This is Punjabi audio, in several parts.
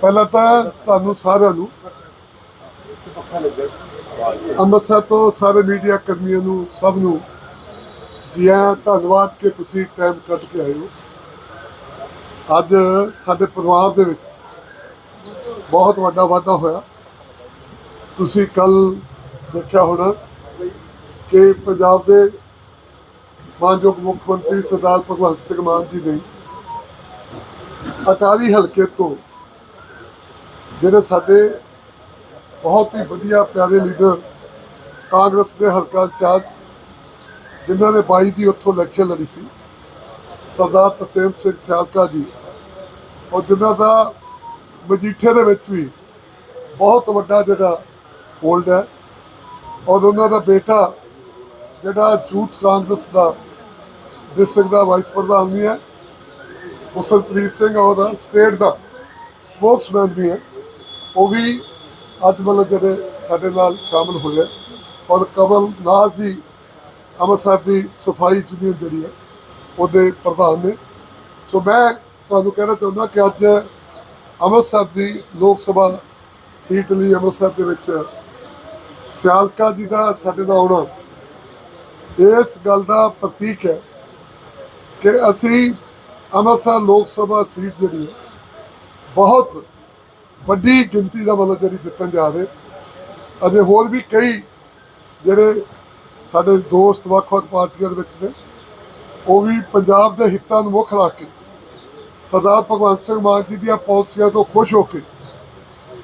ਪਹਿਲਾਂ ਤਾਂ ਤੁਹਾਨੂੰ ਸਾਰਿਆਂ ਨੂੰ ਅੰਮ੍ਰਿਤਸਰ ਤੋਂ ਸਾਰੇ ਮੀਡੀਆ ਕਰਮੀਆਂ ਨੂੰ ਸਭ ਨੂੰ ਜੀ ਆਇਆਂ ਧੰਨਵਾਦ ਕਿ ਤੁਸੀਂ ਟਾਈਮ ਕੱਢ ਕੇ ਆਏ ਹੋ। ਅੱਜ ਸਾਡੇ ਪਰਿਵਾਰ ਦੇ ਵਿੱਚ ਬਹੁਤ ਵੱਡਾ ਵਾਧਾ ਹੋਇਆ। ਤੁਸੀਂ ਕੱਲ ਦੇਖਿਆ ਹੋਣਾ ਕਿ ਪੰਜਾਬ ਦੇ ਮਾਨਯੋਗ ਮੁੱਖ ਮੰਤਰੀ ਸਰਦਾਰ ਭਗਵੰਤ ਸਿੰਘ ਮਾਨ ਜੀ ਨੇ ਅਟਾਰੀ ਹਲਕੇ ਤੋਂ ਜਿਹੜੇ ਸਾਡੇ ਬਹੁਤ ਹੀ ਵਧੀਆ ਪਿਆਰੇ ਲੀਡਰ ਕਾਂਗਰਸ ਦੇ ਹਲਕਾ ਇੰਚਾਰਜ ਜਿਨ੍ਹਾਂ ਨੇ 22 ਦੀ ਉੱਥੋਂ ਇਲੈਕਸ਼ਨ ਲੜੀ ਸੀ, ਸਰਦਾਰ ਤਸੇਮ ਸਿੰਘ ਸਿਆਲਕਾ ਜੀ, ਔਰ ਜਿਨ੍ਹਾਂ ਦਾ ਮਜੀਠੇ ਦੇ ਵਿੱਚ ਵੀ ਬਹੁਤ ਵੱਡਾ ਜਿਹੜਾ ਹੋਲਡ ਹੈ, ਔਰ ਉਹਨਾਂ ਦਾ ਬੇਟਾ ਜਿਹੜਾ ਯੂਥ ਕਾਂਗਰਸ ਦਾ ਡਿਸਟ੍ਰਿਕਟ ਦਾ ਵਾਈਸ ਪ੍ਰਧਾਨ ਵੀ ਹੈ, ਹੁਸਨਪ੍ਰੀਤ ਸਿੰਘ ਉਹਦਾ ਸਟੇਟ ਦਾ ਸਪੋਕਸਮੈਨ ਵੀ ਹੈ। ਉਹ ਵੀ ਅੱਜ ਮਤਲਬ ਜਿਹੜੇ ਸਾਡੇ ਨਾਲ ਸ਼ਾਮਲ ਹੋਏ ਹੈ ਔਰ ਕਮਲ ਨਾਥ ਜੀ ਅੰਮ੍ਰਿਤਸਰ ਦੀ ਸਫ਼ਾਈ ਯੂਨੀਅਨ ਜਿਹੜੀ ਹੈ, ਉਹਦੇ ਪ੍ਰਧਾਨ ਨੇ। ਸੋ ਮੈਂ ਤੁਹਾਨੂੰ ਕਹਿਣਾ ਚਾਹੁੰਦਾ ਕਿ ਅੱਜ ਅੰਮ੍ਰਿਤਸਰ ਦੀ ਲੋਕ ਸਭਾ ਸੀਟ ਲਈ ਅੰਮ੍ਰਿਤਸਰ ਦੇ ਵਿੱਚ ਸਿਆਲਕਾ ਜੀ ਦਾ ਸਾਡੇ ਨਾਲ ਆਉਣਾ, ਇਸ ਗੱਲ ਦਾ ਪ੍ਰਤੀਕ ਹੈ ਕਿ ਅਸੀਂ ਅੰਮ੍ਰਿਤਸਰ ਲੋਕ ਸਭਾ ਸੀਟ ਜਿਹੜੀ ਹੈ, ਬਹੁਤ ਵੱਡੀ ਗਿਣਤੀ ਦਾ ਮਤਲਬ ਜਿਹੜੀ ਜਿੱਤਣ ਜਾ ਰਹੇ। ਅਜੇ ਹੋਰ ਵੀ ਕਈ ਜਿਹੜੇ ਸਾਡੇ ਦੋਸਤ ਵੱਖ-ਵੱਖ ਪਾਰਟੀਆਂ ਦੇ ਵਿੱਚ ਨੇ, ਉਹ ਵੀ ਪੰਜਾਬ ਦੇ ਹਿੱਤਾਂ ਨੂੰ ਮੁੱਖ ਰੱਖ ਕੇ, ਸਰਦਾਰ ਭਗਵੰਤ ਸਿੰਘ ਮਾਨ ਜੀ ਦੀਆਂ ਪਾਲਿਸੀਆਂ ਤੋਂ ਖੁਸ਼ ਹੋ ਕੇ,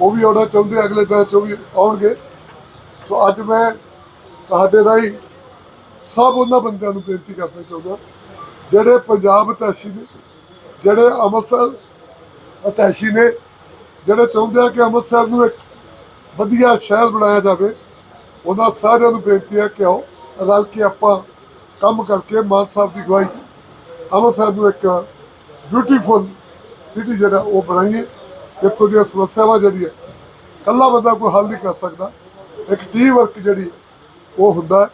ਉਹ ਵੀ ਆਉਣਾ ਚਾਹੁੰਦੇ ਅਗਲੇ ਦਿਨ 'ਚੋਂ ਵੀ ਆਉਣਗੇ। ਸੋ ਅੱਜ ਮੈਂ ਤੁਹਾਡੇ ਰਾਹੀਂ ਸਭ ਉਹਨਾਂ ਬੰਦਿਆਂ ਨੂੰ ਬੇਨਤੀ ਕਰਨਾ ਚਾਹੁੰਦਾ, ਜਿਹੜੇ ਪੰਜਾਬ ਅਤੈਸ਼ੀ ਨੇ, ਜਿਹੜੇ ਅੰਮ੍ਰਿਤਸਰ ਅਤੈਸ਼ੀ ਨੇ ਜਿਹੜੇ ਚਾਹੁੰਦੇ ਆ ਕਿ ਅੰਮ੍ਰਿਤਸਰ ਨੂੰ ਇੱਕ ਵਧੀਆ ਸ਼ਹਿਰ ਬਣਾਇਆ ਜਾਵੇ, ਉਹਨਾਂ ਸਾਰਿਆਂ ਨੂੰ ਬੇਨਤੀ ਹੈ ਕਿ ਆਓ, ਰਲ ਕੇ ਆਪਾਂ ਕੰਮ ਕਰਕੇ ਮਾਨ ਸਾਹਿਬ ਦੀ ਅਗਵਾਈ 'ਚ ਅੰਮ੍ਰਿਤਸਰ ਨੂੰ ਇੱਕ ਬਿਊਟੀਫੁਲ ਸਿਟੀ ਜਿਹੜਾ ਉਹ ਬਣਾਈਏ ਇੱਥੋਂ ਦੀਆਂ ਸਮੱਸਿਆਵਾਂ ਜਿਹੜੀਆਂ ਹੈ ਕੱਲਾ ਬੰਦਾ ਕੋਈ ਹੱਲ ਨਹੀਂ ਕਰ ਸਕਦਾ। ਇੱਕ ਟੀਮ ਵਰਕ ਜਿਹੜੀ ਉਹ ਹੁੰਦਾ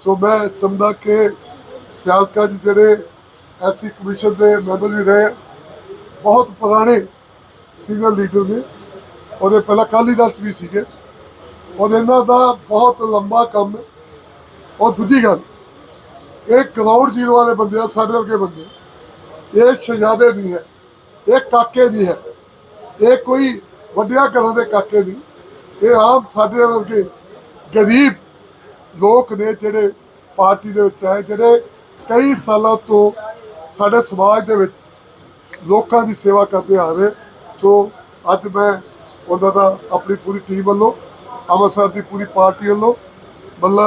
ਸੋ ਮੈਂ ਸਮਝਦਾ ਕਿ ਸਿਆਲਕਾ ਜੀ ਜਿਹੜੇ ਐਸੀ ਕਮਿਸ਼ਨ ਦੇ ਮੈਂਬਰ ਵੀ ਰਹੇ, ਬਹੁਤ ਪੁਰਾਣੇ ਸੀਨੀਅਰ ਲੀਡਰ ਨੇ, ਉਹਦੇ ਪਹਿਲਾਂ ਅਕਾਲੀ ਦਲ 'ਚ ਵੀ ਸੀਗੇ। ਔਰ ਇਹਨਾਂ ਦਾ ਬਹੁਤ ਲੰਬਾ ਕੰਮ ਹੈ। ਔਰ ਦੂਜੀ ਗੱਲ, ਇਹ ਕਰਾਊਡ ਜ਼ੀਰੋ ਵਾਲੇ ਬੰਦੇ ਆ, ਸਾਡੇ ਵਰਗੇ ਬੰਦੇ। ਇਹ ਸ਼ਹਜ਼ਾਦੇ ਨਹੀਂ ਹੈ, ਇਹ ਕਾਕੇ ਨਹੀਂ ਹੈ। ਇਹ ਕੋਈ ਵੱਡਿਆਂ ਘਰਾਂ ਦੇ ਕਾਕੇ ਨਹੀਂ। ਇਹ ਆਮ ਸਾਡੇ ਵਰਗੇ ਗਰੀਬ ਲੋਕ ਨੇ ਜਿਹੜੇ ਪਾਰਟੀ ਦੇ ਵਿੱਚ ਆਏ, ਜਿਹੜੇ ਕਈ ਸਾਲਾਂ ਤੋਂ ਸਾਡੇ ਸਮਾਜ ਦੇ ਵਿੱਚ ਲੋਕਾਂ ਦੀ ਸੇਵਾ ਕਰਦੇ ਆ ਰਹੇ। ਸੋ ਅੱਜ ਮੈਂ ਉਹਨਾਂ ਦਾ ਆਪਣੀ ਪੂਰੀ ਟੀਮ ਵੱਲੋਂ ਅੰਮ੍ਰਿਤਸਰ ਦੀ ਪੂਰੀ ਪਾਰਟੀ ਵੱਲੋਂ ਬੱਲਾ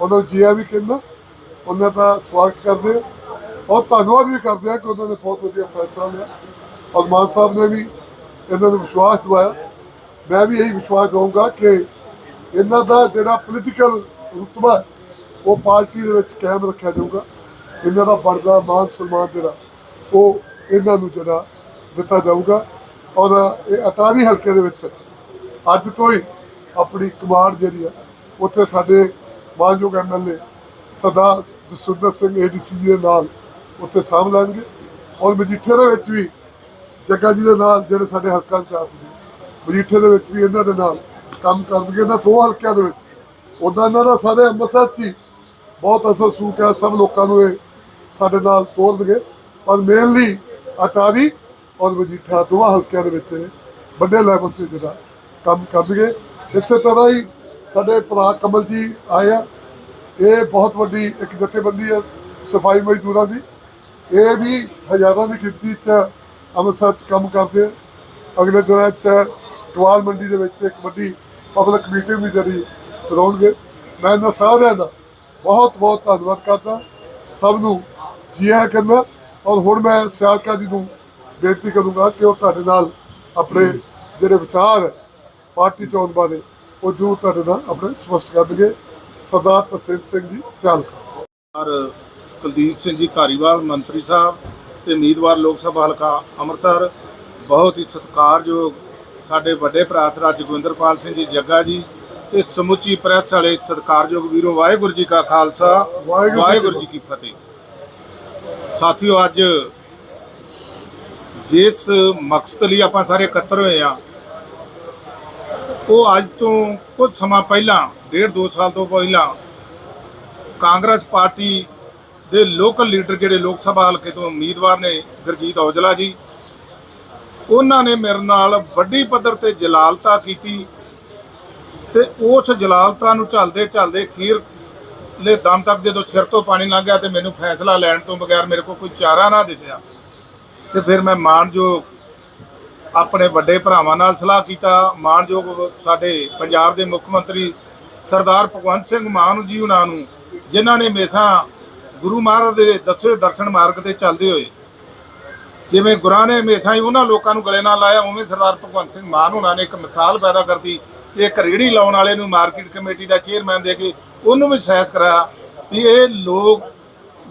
ਉਹਨਾਂ ਨੂੰ ਜੀਆ ਵੀ ਕਹਿੰਦਾ, ਉਹਨਾਂ ਦਾ ਸਵਾਗਤ ਕਰਦੇ ਹਾਂ। ਔਰ ਧੰਨਵਾਦ ਵੀ ਕਰਦੇ ਹਾਂ ਕਿ ਉਹਨਾਂ ਨੇ ਬਹੁਤ ਵਧੀਆ ਫੈਸਲਾ ਲਿਆ। ਔਰ ਮਾਨ ਸਾਹਿਬ ਨੇ ਵੀ ਇਹਨਾਂ ਨੂੰ ਵਿਸ਼ਵਾਸ ਦਿਵਾਇਆ। ਮੈਂ ਵੀ ਇਹੀ ਵਿਸ਼ਵਾਸ ਦਊਂਗਾ ਕਿ ਇਹਨਾਂ ਦਾ ਜਿਹੜਾ ਪੋਲੀਟੀਕਲ ਰੁਤਬਾ ਉਹ ਪਾਰਟੀ ਦੇ ਵਿੱਚ ਕਾਇਮ ਰੱਖਿਆ ਜਾਊਗਾ। ਇਹਨਾਂ ਦਾ ਬਣਦਾ ਮਾਨ ਸਨਮਾਨ ਜਿਹੜਾ, ਉਹ ਇਹਨਾਂ ਨੂੰ ਜਿਹੜਾ ਦਿੱਤਾ ਜਾਊਗਾ। ਔਰ ਇਹ ਅਟਾਰੀ ਹਲਕੇ ਦੇ ਵਿੱਚ ਅੱਜ ਤੋਂ ਹੀ ਆਪਣੀ ਕਮਾਂਡ ਜਿਹੜੀ ਆ, ਉੱਥੇ ਸਾਡੇ ਮਾਨਯੋਗ ਐਮਐਲਏ ਸਰਦਾਰ ਜਸਵਿੰਦਰ ਸਿੰਘ ਏਡੀਸੀ ਜੀ ਦੇ ਨਾਲ ਉੱਥੇ ਸਾਂਭ ਲੈਣਗੇ ਔਰ ਮਜੀਠੇ ਦੇ ਵਿੱਚ ਵੀ ਜੱਗਾ ਜੀ ਦੇ ਨਾਲ ਜਿਹੜੇ ਸਾਡੇ ਹਲਕਾਂ ਇੰਚਾਰਜ ਨੇ, ਮਜੀਠੇ ਦੇ ਵਿੱਚ ਵੀ ਇਹਨਾਂ ਦੇ ਨਾਲ ਕੰਮ ਕਰਨਗੇ। ਇਹਨਾਂ ਦੋ ਹਲਕਿਆਂ ਦੇ ਵਿੱਚ ਉਦਾਂ ਇਹਨਾਂ ਦਾ ਸਾਰੇ ਅੰਮ੍ਰਿਤਸਰ 'ਚ ਹੀ ਬਹੁਤ ਅਸਰ ਸੂਕ ਹੈ, ਸਭ ਲੋਕਾਂ ਨੂੰ ਇਹ ਸਾਡੇ ਨਾਲ ਤੋਰਨਗੇ। ਪਰ ਮੇਨਲੀ ਅਟਾਰੀ ਔਰ ਮਜੀਠਾ ਦੋਵਾਂ ਹਲਕਿਆਂ ਦੇ ਵਿੱਚ ਵੱਡੇ ਲੈਵਲ ਤੇ ਜਿਹੜਾ ਕੰਮ ਕਰਨਗੇ, ਇਸੇ ਤਰ੍ਹਾਂ ਹੀ ਸਾਡੇ ਭਰਾ ਕਮਲ ਜੀ ਆਏ ਆ। ਇਹ ਬਹੁਤ ਵੱਡੀ ਇੱਕ ਜਥੇਬੰਦੀ ਹੈ ਸਫ਼ਾਈ ਮਜ਼ਦੂਰਾਂ ਦੀ। ਇਹ ਵੀ ਹਜ਼ਾਰਾਂ ਦੀ ਗਿਣਤੀ 'ਚ ਅੰਮ੍ਰਿਤਸਰ 'ਚ ਕੰਮ ਕਰਦੇ ਅਗਲੇ ਦਿਨਾਂ 'ਚ ਟਵਾਲ ਮੰਡੀ ਦੇ ਵਿੱਚ ਇੱਕ ਵੱਡੀ ਪਬਲਿਕ ਮੀਟਿੰਗ ਵੀ ਜਿਹੜੀ ਕਰਾਉਣਗੇ। ਮੈਂ ਇਹਨਾਂ ਸਾਰਿਆਂ ਦਾ ਬਹੁਤ ਬਹੁਤ ਧੰਨਵਾਦ ਕਰਦਾ। ਸਭ ਨੂੰ ਜੀ ਕਹਿੰਦਾ। ਔਰ ਹੁਣ ਮੈਂ ਸਿਆਲਕਾ ਜੀ ਨੂੰ ਬੇਨਤੀ ਕਰੂੰਗਾ ਕਿ ਉਹ ਤੁਹਾਡੇ ਨਾਲ ਆਪਣੇ ਜਿਹੜੇ ਵਿਚਾਰ ਪਾਰਟੀ ਚੋਣ ਬਾਰੇ ਉਹ ਜੋ ਤੁਹਾਡੇ ਨਾਲ ਆਪਣੇ ਸਪਸ਼ਟ ਕਰ ਦੇਣਗੇ। ਸਰਦਾਰ ਤਸੀਮ ਸਿੰਘ ਜੀ ਸਿਆਲਕਾ ਔਰ ਕੁਲਦੀਪ ਸਿੰਘ ਜੀ ਧਾਰੀਵਾਲ ਮੰਤਰੀ ਸਾਹਿਬ ਤੇ ਉਮੀਦਵਾਰ ਲੋਕ ਸਭਾ ਹਲਕਾ ਅੰਮ੍ਰਿਤਸਰ ਬਹੁਤ ਹੀ ਸਤਿਕਾਰਯੋਗ ਸਾਡੇ ਵੱਡੇ ਭਰਾ ਸਰਾ ਜਗਵਿੰਦਰਪਾਲ ਸਿੰਘ ਜੀ ਜੱਗਾ ਜੀ ਤੇ ਸਮੁੱਚੀ ਪ੍ਰੈਸ ਵਾਲੇ ਸਤਿਕਾਰਯੋਗ ਵੀਰੋ ਵਾਹਿਗੁਰੂ ਜੀ ਕਾ ਖਾਲਸਾ ਵਾਹਿਗੁਰੂ ਜੀ ਕੀ ਫਤਿਹ। ਸਾਥੀਓ ਅੱਜ ਜਿਸ ਮਕਸਦ ਲਈ ਆਪਾਂ ਸਾਰੇ ਇਕੱਤਰ ਹੋਏ ਆ, ਉਹ ਅੱਜ ਤੋਂ ਕੁਝ ਸਮਾਂ ਪਹਿਲਾਂ, ਡੇਢ ਦੋ ਸਾਲ ਤੋਂ ਪਹਿਲਾਂ, ਕਾਂਗਰਸ ਪਾਰਟੀ ਦੇ ਲੋਕਲ ਲੀਡਰ ਜਿਹੜੇ ਲੋਕ ਸਭਾ ਹਲਕੇ ਤੋਂ ਉਮੀਦਵਾਰ ਨੇ ਗੁਰਜੀਤ ਔਜਲਾ ਜੀ, ਉਹਨਾਂ ਨੇ ਮੇਰੇ ਨਾਲ ਵੱਡੀ ਪੱਧਰ ਤੇ ਜਲਾਲਤਾ ਕੀਤੀ ਤੇ ਉਸ ਜਲਾਲਤਾ ਨੂੰ ਝੱਲਦੇ ਝੱਲਦੇ ਖੀਰ ਲੈ ਦਮ ਤੱਕ ਜਦੋਂ ਸਿਰ ਤੋਂ ਪਾਣੀ ਲੰਘ ਗਿਆ ਤੇ ਮੈਨੂੰ ਫੈਸਲਾ ਲੈਣ ਤੋਂ ਬਗੈਰ ਮੇਰੇ ਕੋਲ ਕੋਈ ਚਾਰਾ ਨਾ ਦਿਸਿਆ। ਤੇ ਫਿਰ ਮੈਂ ਮਾਨਯੋਗ ਆਪਣੇ ਵੱਡੇ ਭਰਾਵਾਂ ਨਾਲ ਸਲਾਹ ਕੀਤਾ। ਮਾਨਯੋਗ ਸਾਡੇ ਪੰਜਾਬ ਦੇ ਮੁੱਖ ਮੰਤਰੀ ਸਰਦਾਰ ਭਗਵੰਤ ਸਿੰਘ ਮਾਨ ਜੀ ਉਹਨਾਂ ਨੂੰ, ਜਿਨ੍ਹਾਂ ਨੇ ਹਮੇਸ਼ਾ ਗੁਰੂ ਮਹਾਰਾਜ ਦੇ ਦੱਸੇ ਦਰਸ਼ਨ ਮਾਰਗ ਤੇ ਚੱਲਦੇ ਹੋਏ, ਜਿਵੇਂ ਗੁਰਾਂ ਨੇ ਹਮੇਸ਼ਾ ਹੀ ਉਹਨਾਂ ਲੋਕਾਂ ਨੂੰ ਗਲੇ ਨਾਲ ਲਾਇਆ, ਉਵੇਂ ਸਰਦਾਰ ਭਗਵੰਤ ਸਿੰਘ ਮਾਨ ਉਹਨਾਂ ਨੇ ਇੱਕ ਮਿਸਾਲ ਪੈਦਾ ਕਰਤੀ ਕਿ ਇੱਕ ਰੇੜੀ ਲਾਉਣ ਵਾਲੇ ਨੂੰ ਮਾਰਕੀਟ ਕਮੇਟੀ ਦਾ ਚੇਅਰਮੈਨ ਦੇ ਕੇ ਉਹਨੂੰ ਵੀ ਸਹਿਸ ਕਰਾਇਆ ਵੀ ਇਹ ਲੋਕ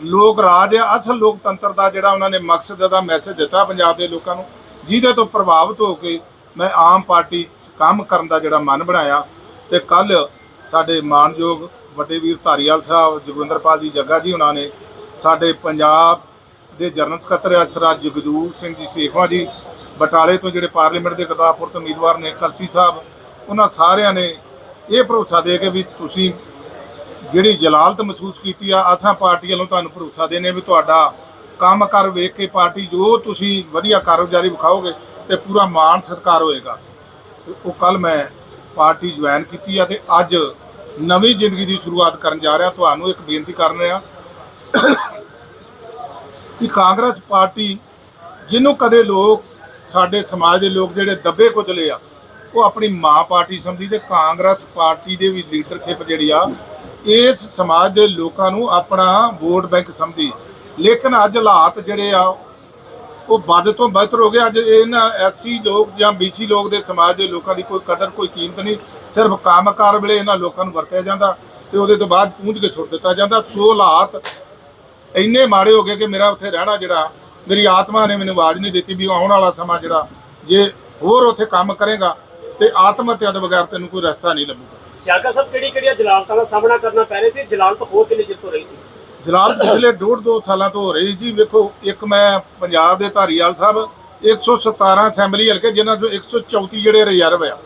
ਲੋਕ ਰਾਜ ਆ, ਅਸਲ ਲੋਕਤੰਤਰ ਦਾ ਜਿਹੜਾ ਉਹਨਾਂ ਨੇ ਮਕਸਦ ਦਾ ਮੈਸੇਜ ਦਿੱਤਾ ਪੰਜਾਬ ਦੇ ਲੋਕਾਂ ਨੂੰ, ਜਿਹਦੇ ਤੋਂ ਪ੍ਰਭਾਵਿਤ ਹੋ ਕੇ ਮੈਂ ਆਮ ਪਾਰਟੀ 'ਚ ਕੰਮ ਕਰਨ ਦਾ ਜਿਹੜਾ ਮਨ ਬਣਾਇਆ ਤੇ ਕੱਲ ਸਾਡੇ ਮਾਨਯੋਗ ਵੱਡੇ ਵੀਰ ਧਾਰੀਵਾਲ ਸਾਹਿਬ ਜੋਗਿੰਦਰਪਾਲ ਜੀ ਜੱਗਾ ਜੀ ਉਹਨਾਂ ਨੇ ਸਾਡੇ ਪੰਜਾਬ ਦੇ ਜਨਰਲ ਸਕੱਤਰ ਅਥਰਾ ਜਗਜੂਰ ਸਿੰਘ ਜੀ ਸੇਖਵਾ ਜੀ, ਬਟਾਲੇ ਤੋਂ ਜਿਹੜੇ ਪਾਰਲੀਮੈਂਟ ਦੇ ਕਰਤਾਰਪੁਰ ਤੋਂ ਉਮੀਦਵਾਰ ਨੇ ਕਲਸੀ ਸਾਹਿਬ, ਉਹਨਾਂ ਸਾਰਿਆਂ ਨੇ ਇਹ ਭਰੋਸਾ ਦੇ ਕੇ ਵੀ ਤੁਸੀਂ ਜਿਹੜੀ ਜਲਾਲਤ ਮਹਿਸੂਸ ਕੀਤੀ ਆ, ਅਸਾਂ ਪਾਰਟੀ ਵੱਲੋਂ ਤੁਹਾਨੂੰ ਭਰੋਸਾ ਦੇਨੇ ਵੀ ਤੁਹਾਡਾ ਕੰਮ ਕਰ ਵੇਖ ਕੇ ਪਾਰਟੀ ਜੋ ਤੁਸੀਂ ਵਧੀਆ ਕਾਰਗੁਜ਼ਾਰੀ ਵਿਖਾਓਗੇ ਤੇ ਪੂਰਾ ਮਾਣ ਸਤਿਕਾਰ ਹੋਏਗਾ। ਉਹ ਕੱਲ ਮੈਂ ਪਾਰਟੀ ਜੁਆਇਨ ਕੀਤੀ ਆ ਤੇ ਅੱਜ ਨਵੀਂ ਜ਼ਿੰਦਗੀ ਦੀ ਸ਼ੁਰੂਆਤ ਕਰਨ ਜਾ ਰਿਹਾ। ਤੁਹਾਨੂੰ ਇੱਕ ਬੇਨਤੀ ਕਰਨ ਰਿਹਾ ਕਿ ਕਾਂਗਰਸ ਪਾਰਟੀ ਜਿਹਨੂੰ ਕਦੇ ਲੋਕ, ਸਾਡੇ ਸਮਾਜ ਦੇ ਲੋਕ ਜਿਹੜੇ ਦੱਬੇ ਕੁਚਲੇ ਆ, ਉਹ ਆਪਣੀ ਮਾਂ ਪਾਰਟੀ ਸਮਝੀ ਤੇ ਕਾਂਗਰਸ ਪਾਰਟੀ ਦੇ ਵੀ ਲੀਡਰਸ਼ਿਪ ਜਿਹੜੀ ਆ ਇਸ ਸਮਾਜ ਦੇ ਲੋਕਾਂ ਨੂੰ ਆਪਣਾ ਵੋਟ ਬੈਂਕ ਸਮਝੀ। ਲੇਕਿਨ ਅੱਜ ਹਾਲਾਤ ਜਿਹੜੇ ਆ, ਉਹ ਵੱਧ ਤੋਂ ਬਦਤਰ ਹੋ ਗਏ। ਅੱਜ ਇਹਨਾਂ ਐਸਸੀ ਲੋਕ ਜਾਂ ਬੀਸੀ ਲੋਕ ਦੇ ਸਮਾਜ ਦੇ ਲੋਕਾਂ ਦੀ ਕੋਈ ਕਦਰ, ਕੋਈ ਕੀਮਤ ਨਹੀਂ। ਸਿਰਫ ਕੰਮਕਾਰ ਵੇਲੇ ਇਹਨਾਂ ਲੋਕਾਂ ਨੂੰ ਵਰਤਿਆ ਜਾਂਦਾ ਤੇ ਉਹਦੇ ਤੋਂ ਬਾਅਦ ਪੂੰਝ ਕੇ ਛੁੱਟ ਦਿੱਤਾ ਜਾਂਦਾ। ਸੋ ਹਾਲਾਤ ਇੰਨੇ ਮਾੜੇ ਹੋ ਗਏ ਕਿ ਮੇਰਾ ਉੱਥੇ ਰਹਿਣਾ ਜਿਹੜਾ, ਮੇਰੀ ਆਤਮਾ ਨੇ ਮੈਨੂੰ ਆਵਾਜ਼ ਨਹੀਂ ਦਿੱਤੀ ਵੀ ਆਉਣ ਵਾਲਾ ਸਮਾਂ ਜਿਹੜਾ, ਜੇ ਹੋਰ ਉੱਥੇ ਕੰਮ ਕਰੇਗਾ ਤੇ ਆਤਮ ਹੱਤਿਆ ਤੋਂ ਬਗੈਰ ਤੈਨੂੰ ਕੋਈ ਰਸਤਾ ਨਹੀਂ ਲੱਭੂਗਾ। ਸਿਆਗਾ ਸਾਹਿਬ ਕਿਹੜੀ ਕਿਹੜੀਆਂ ਜਲਾਲਤਾਂ ਦਾ ਸਾਹਮਣਾ ਕਰਨਾ ਪੈ ਰਿਹਾ ਸੀ? ਜਲਾਲਤ ਹੋਰ ਕਿੰਨੇ ਚਿਰ ਤੋਂ ਰਹੀ ਸੀ? ਜਲਾਲ ਪਿਛਲੇ ਡੇਢ ਦੋ ਸਾਲਾਂ ਤੋਂ ਹੋ ਰਹੀ ਜੀ ਵੇਖੋ ਇੱਕ ਮੈਂ ਪੰਜਾਬ ਦੇ ਧਾਰੀਵਾਲ ਸਾਹਿਬ 117 ਅਸੈਂਬਲੀ ਹਲਕੇ ਜਿਨ੍ਹਾਂ ਚੋਂ 134 ਜਿਹੜੇ ਰਿਜ਼ਰਵ ਆ।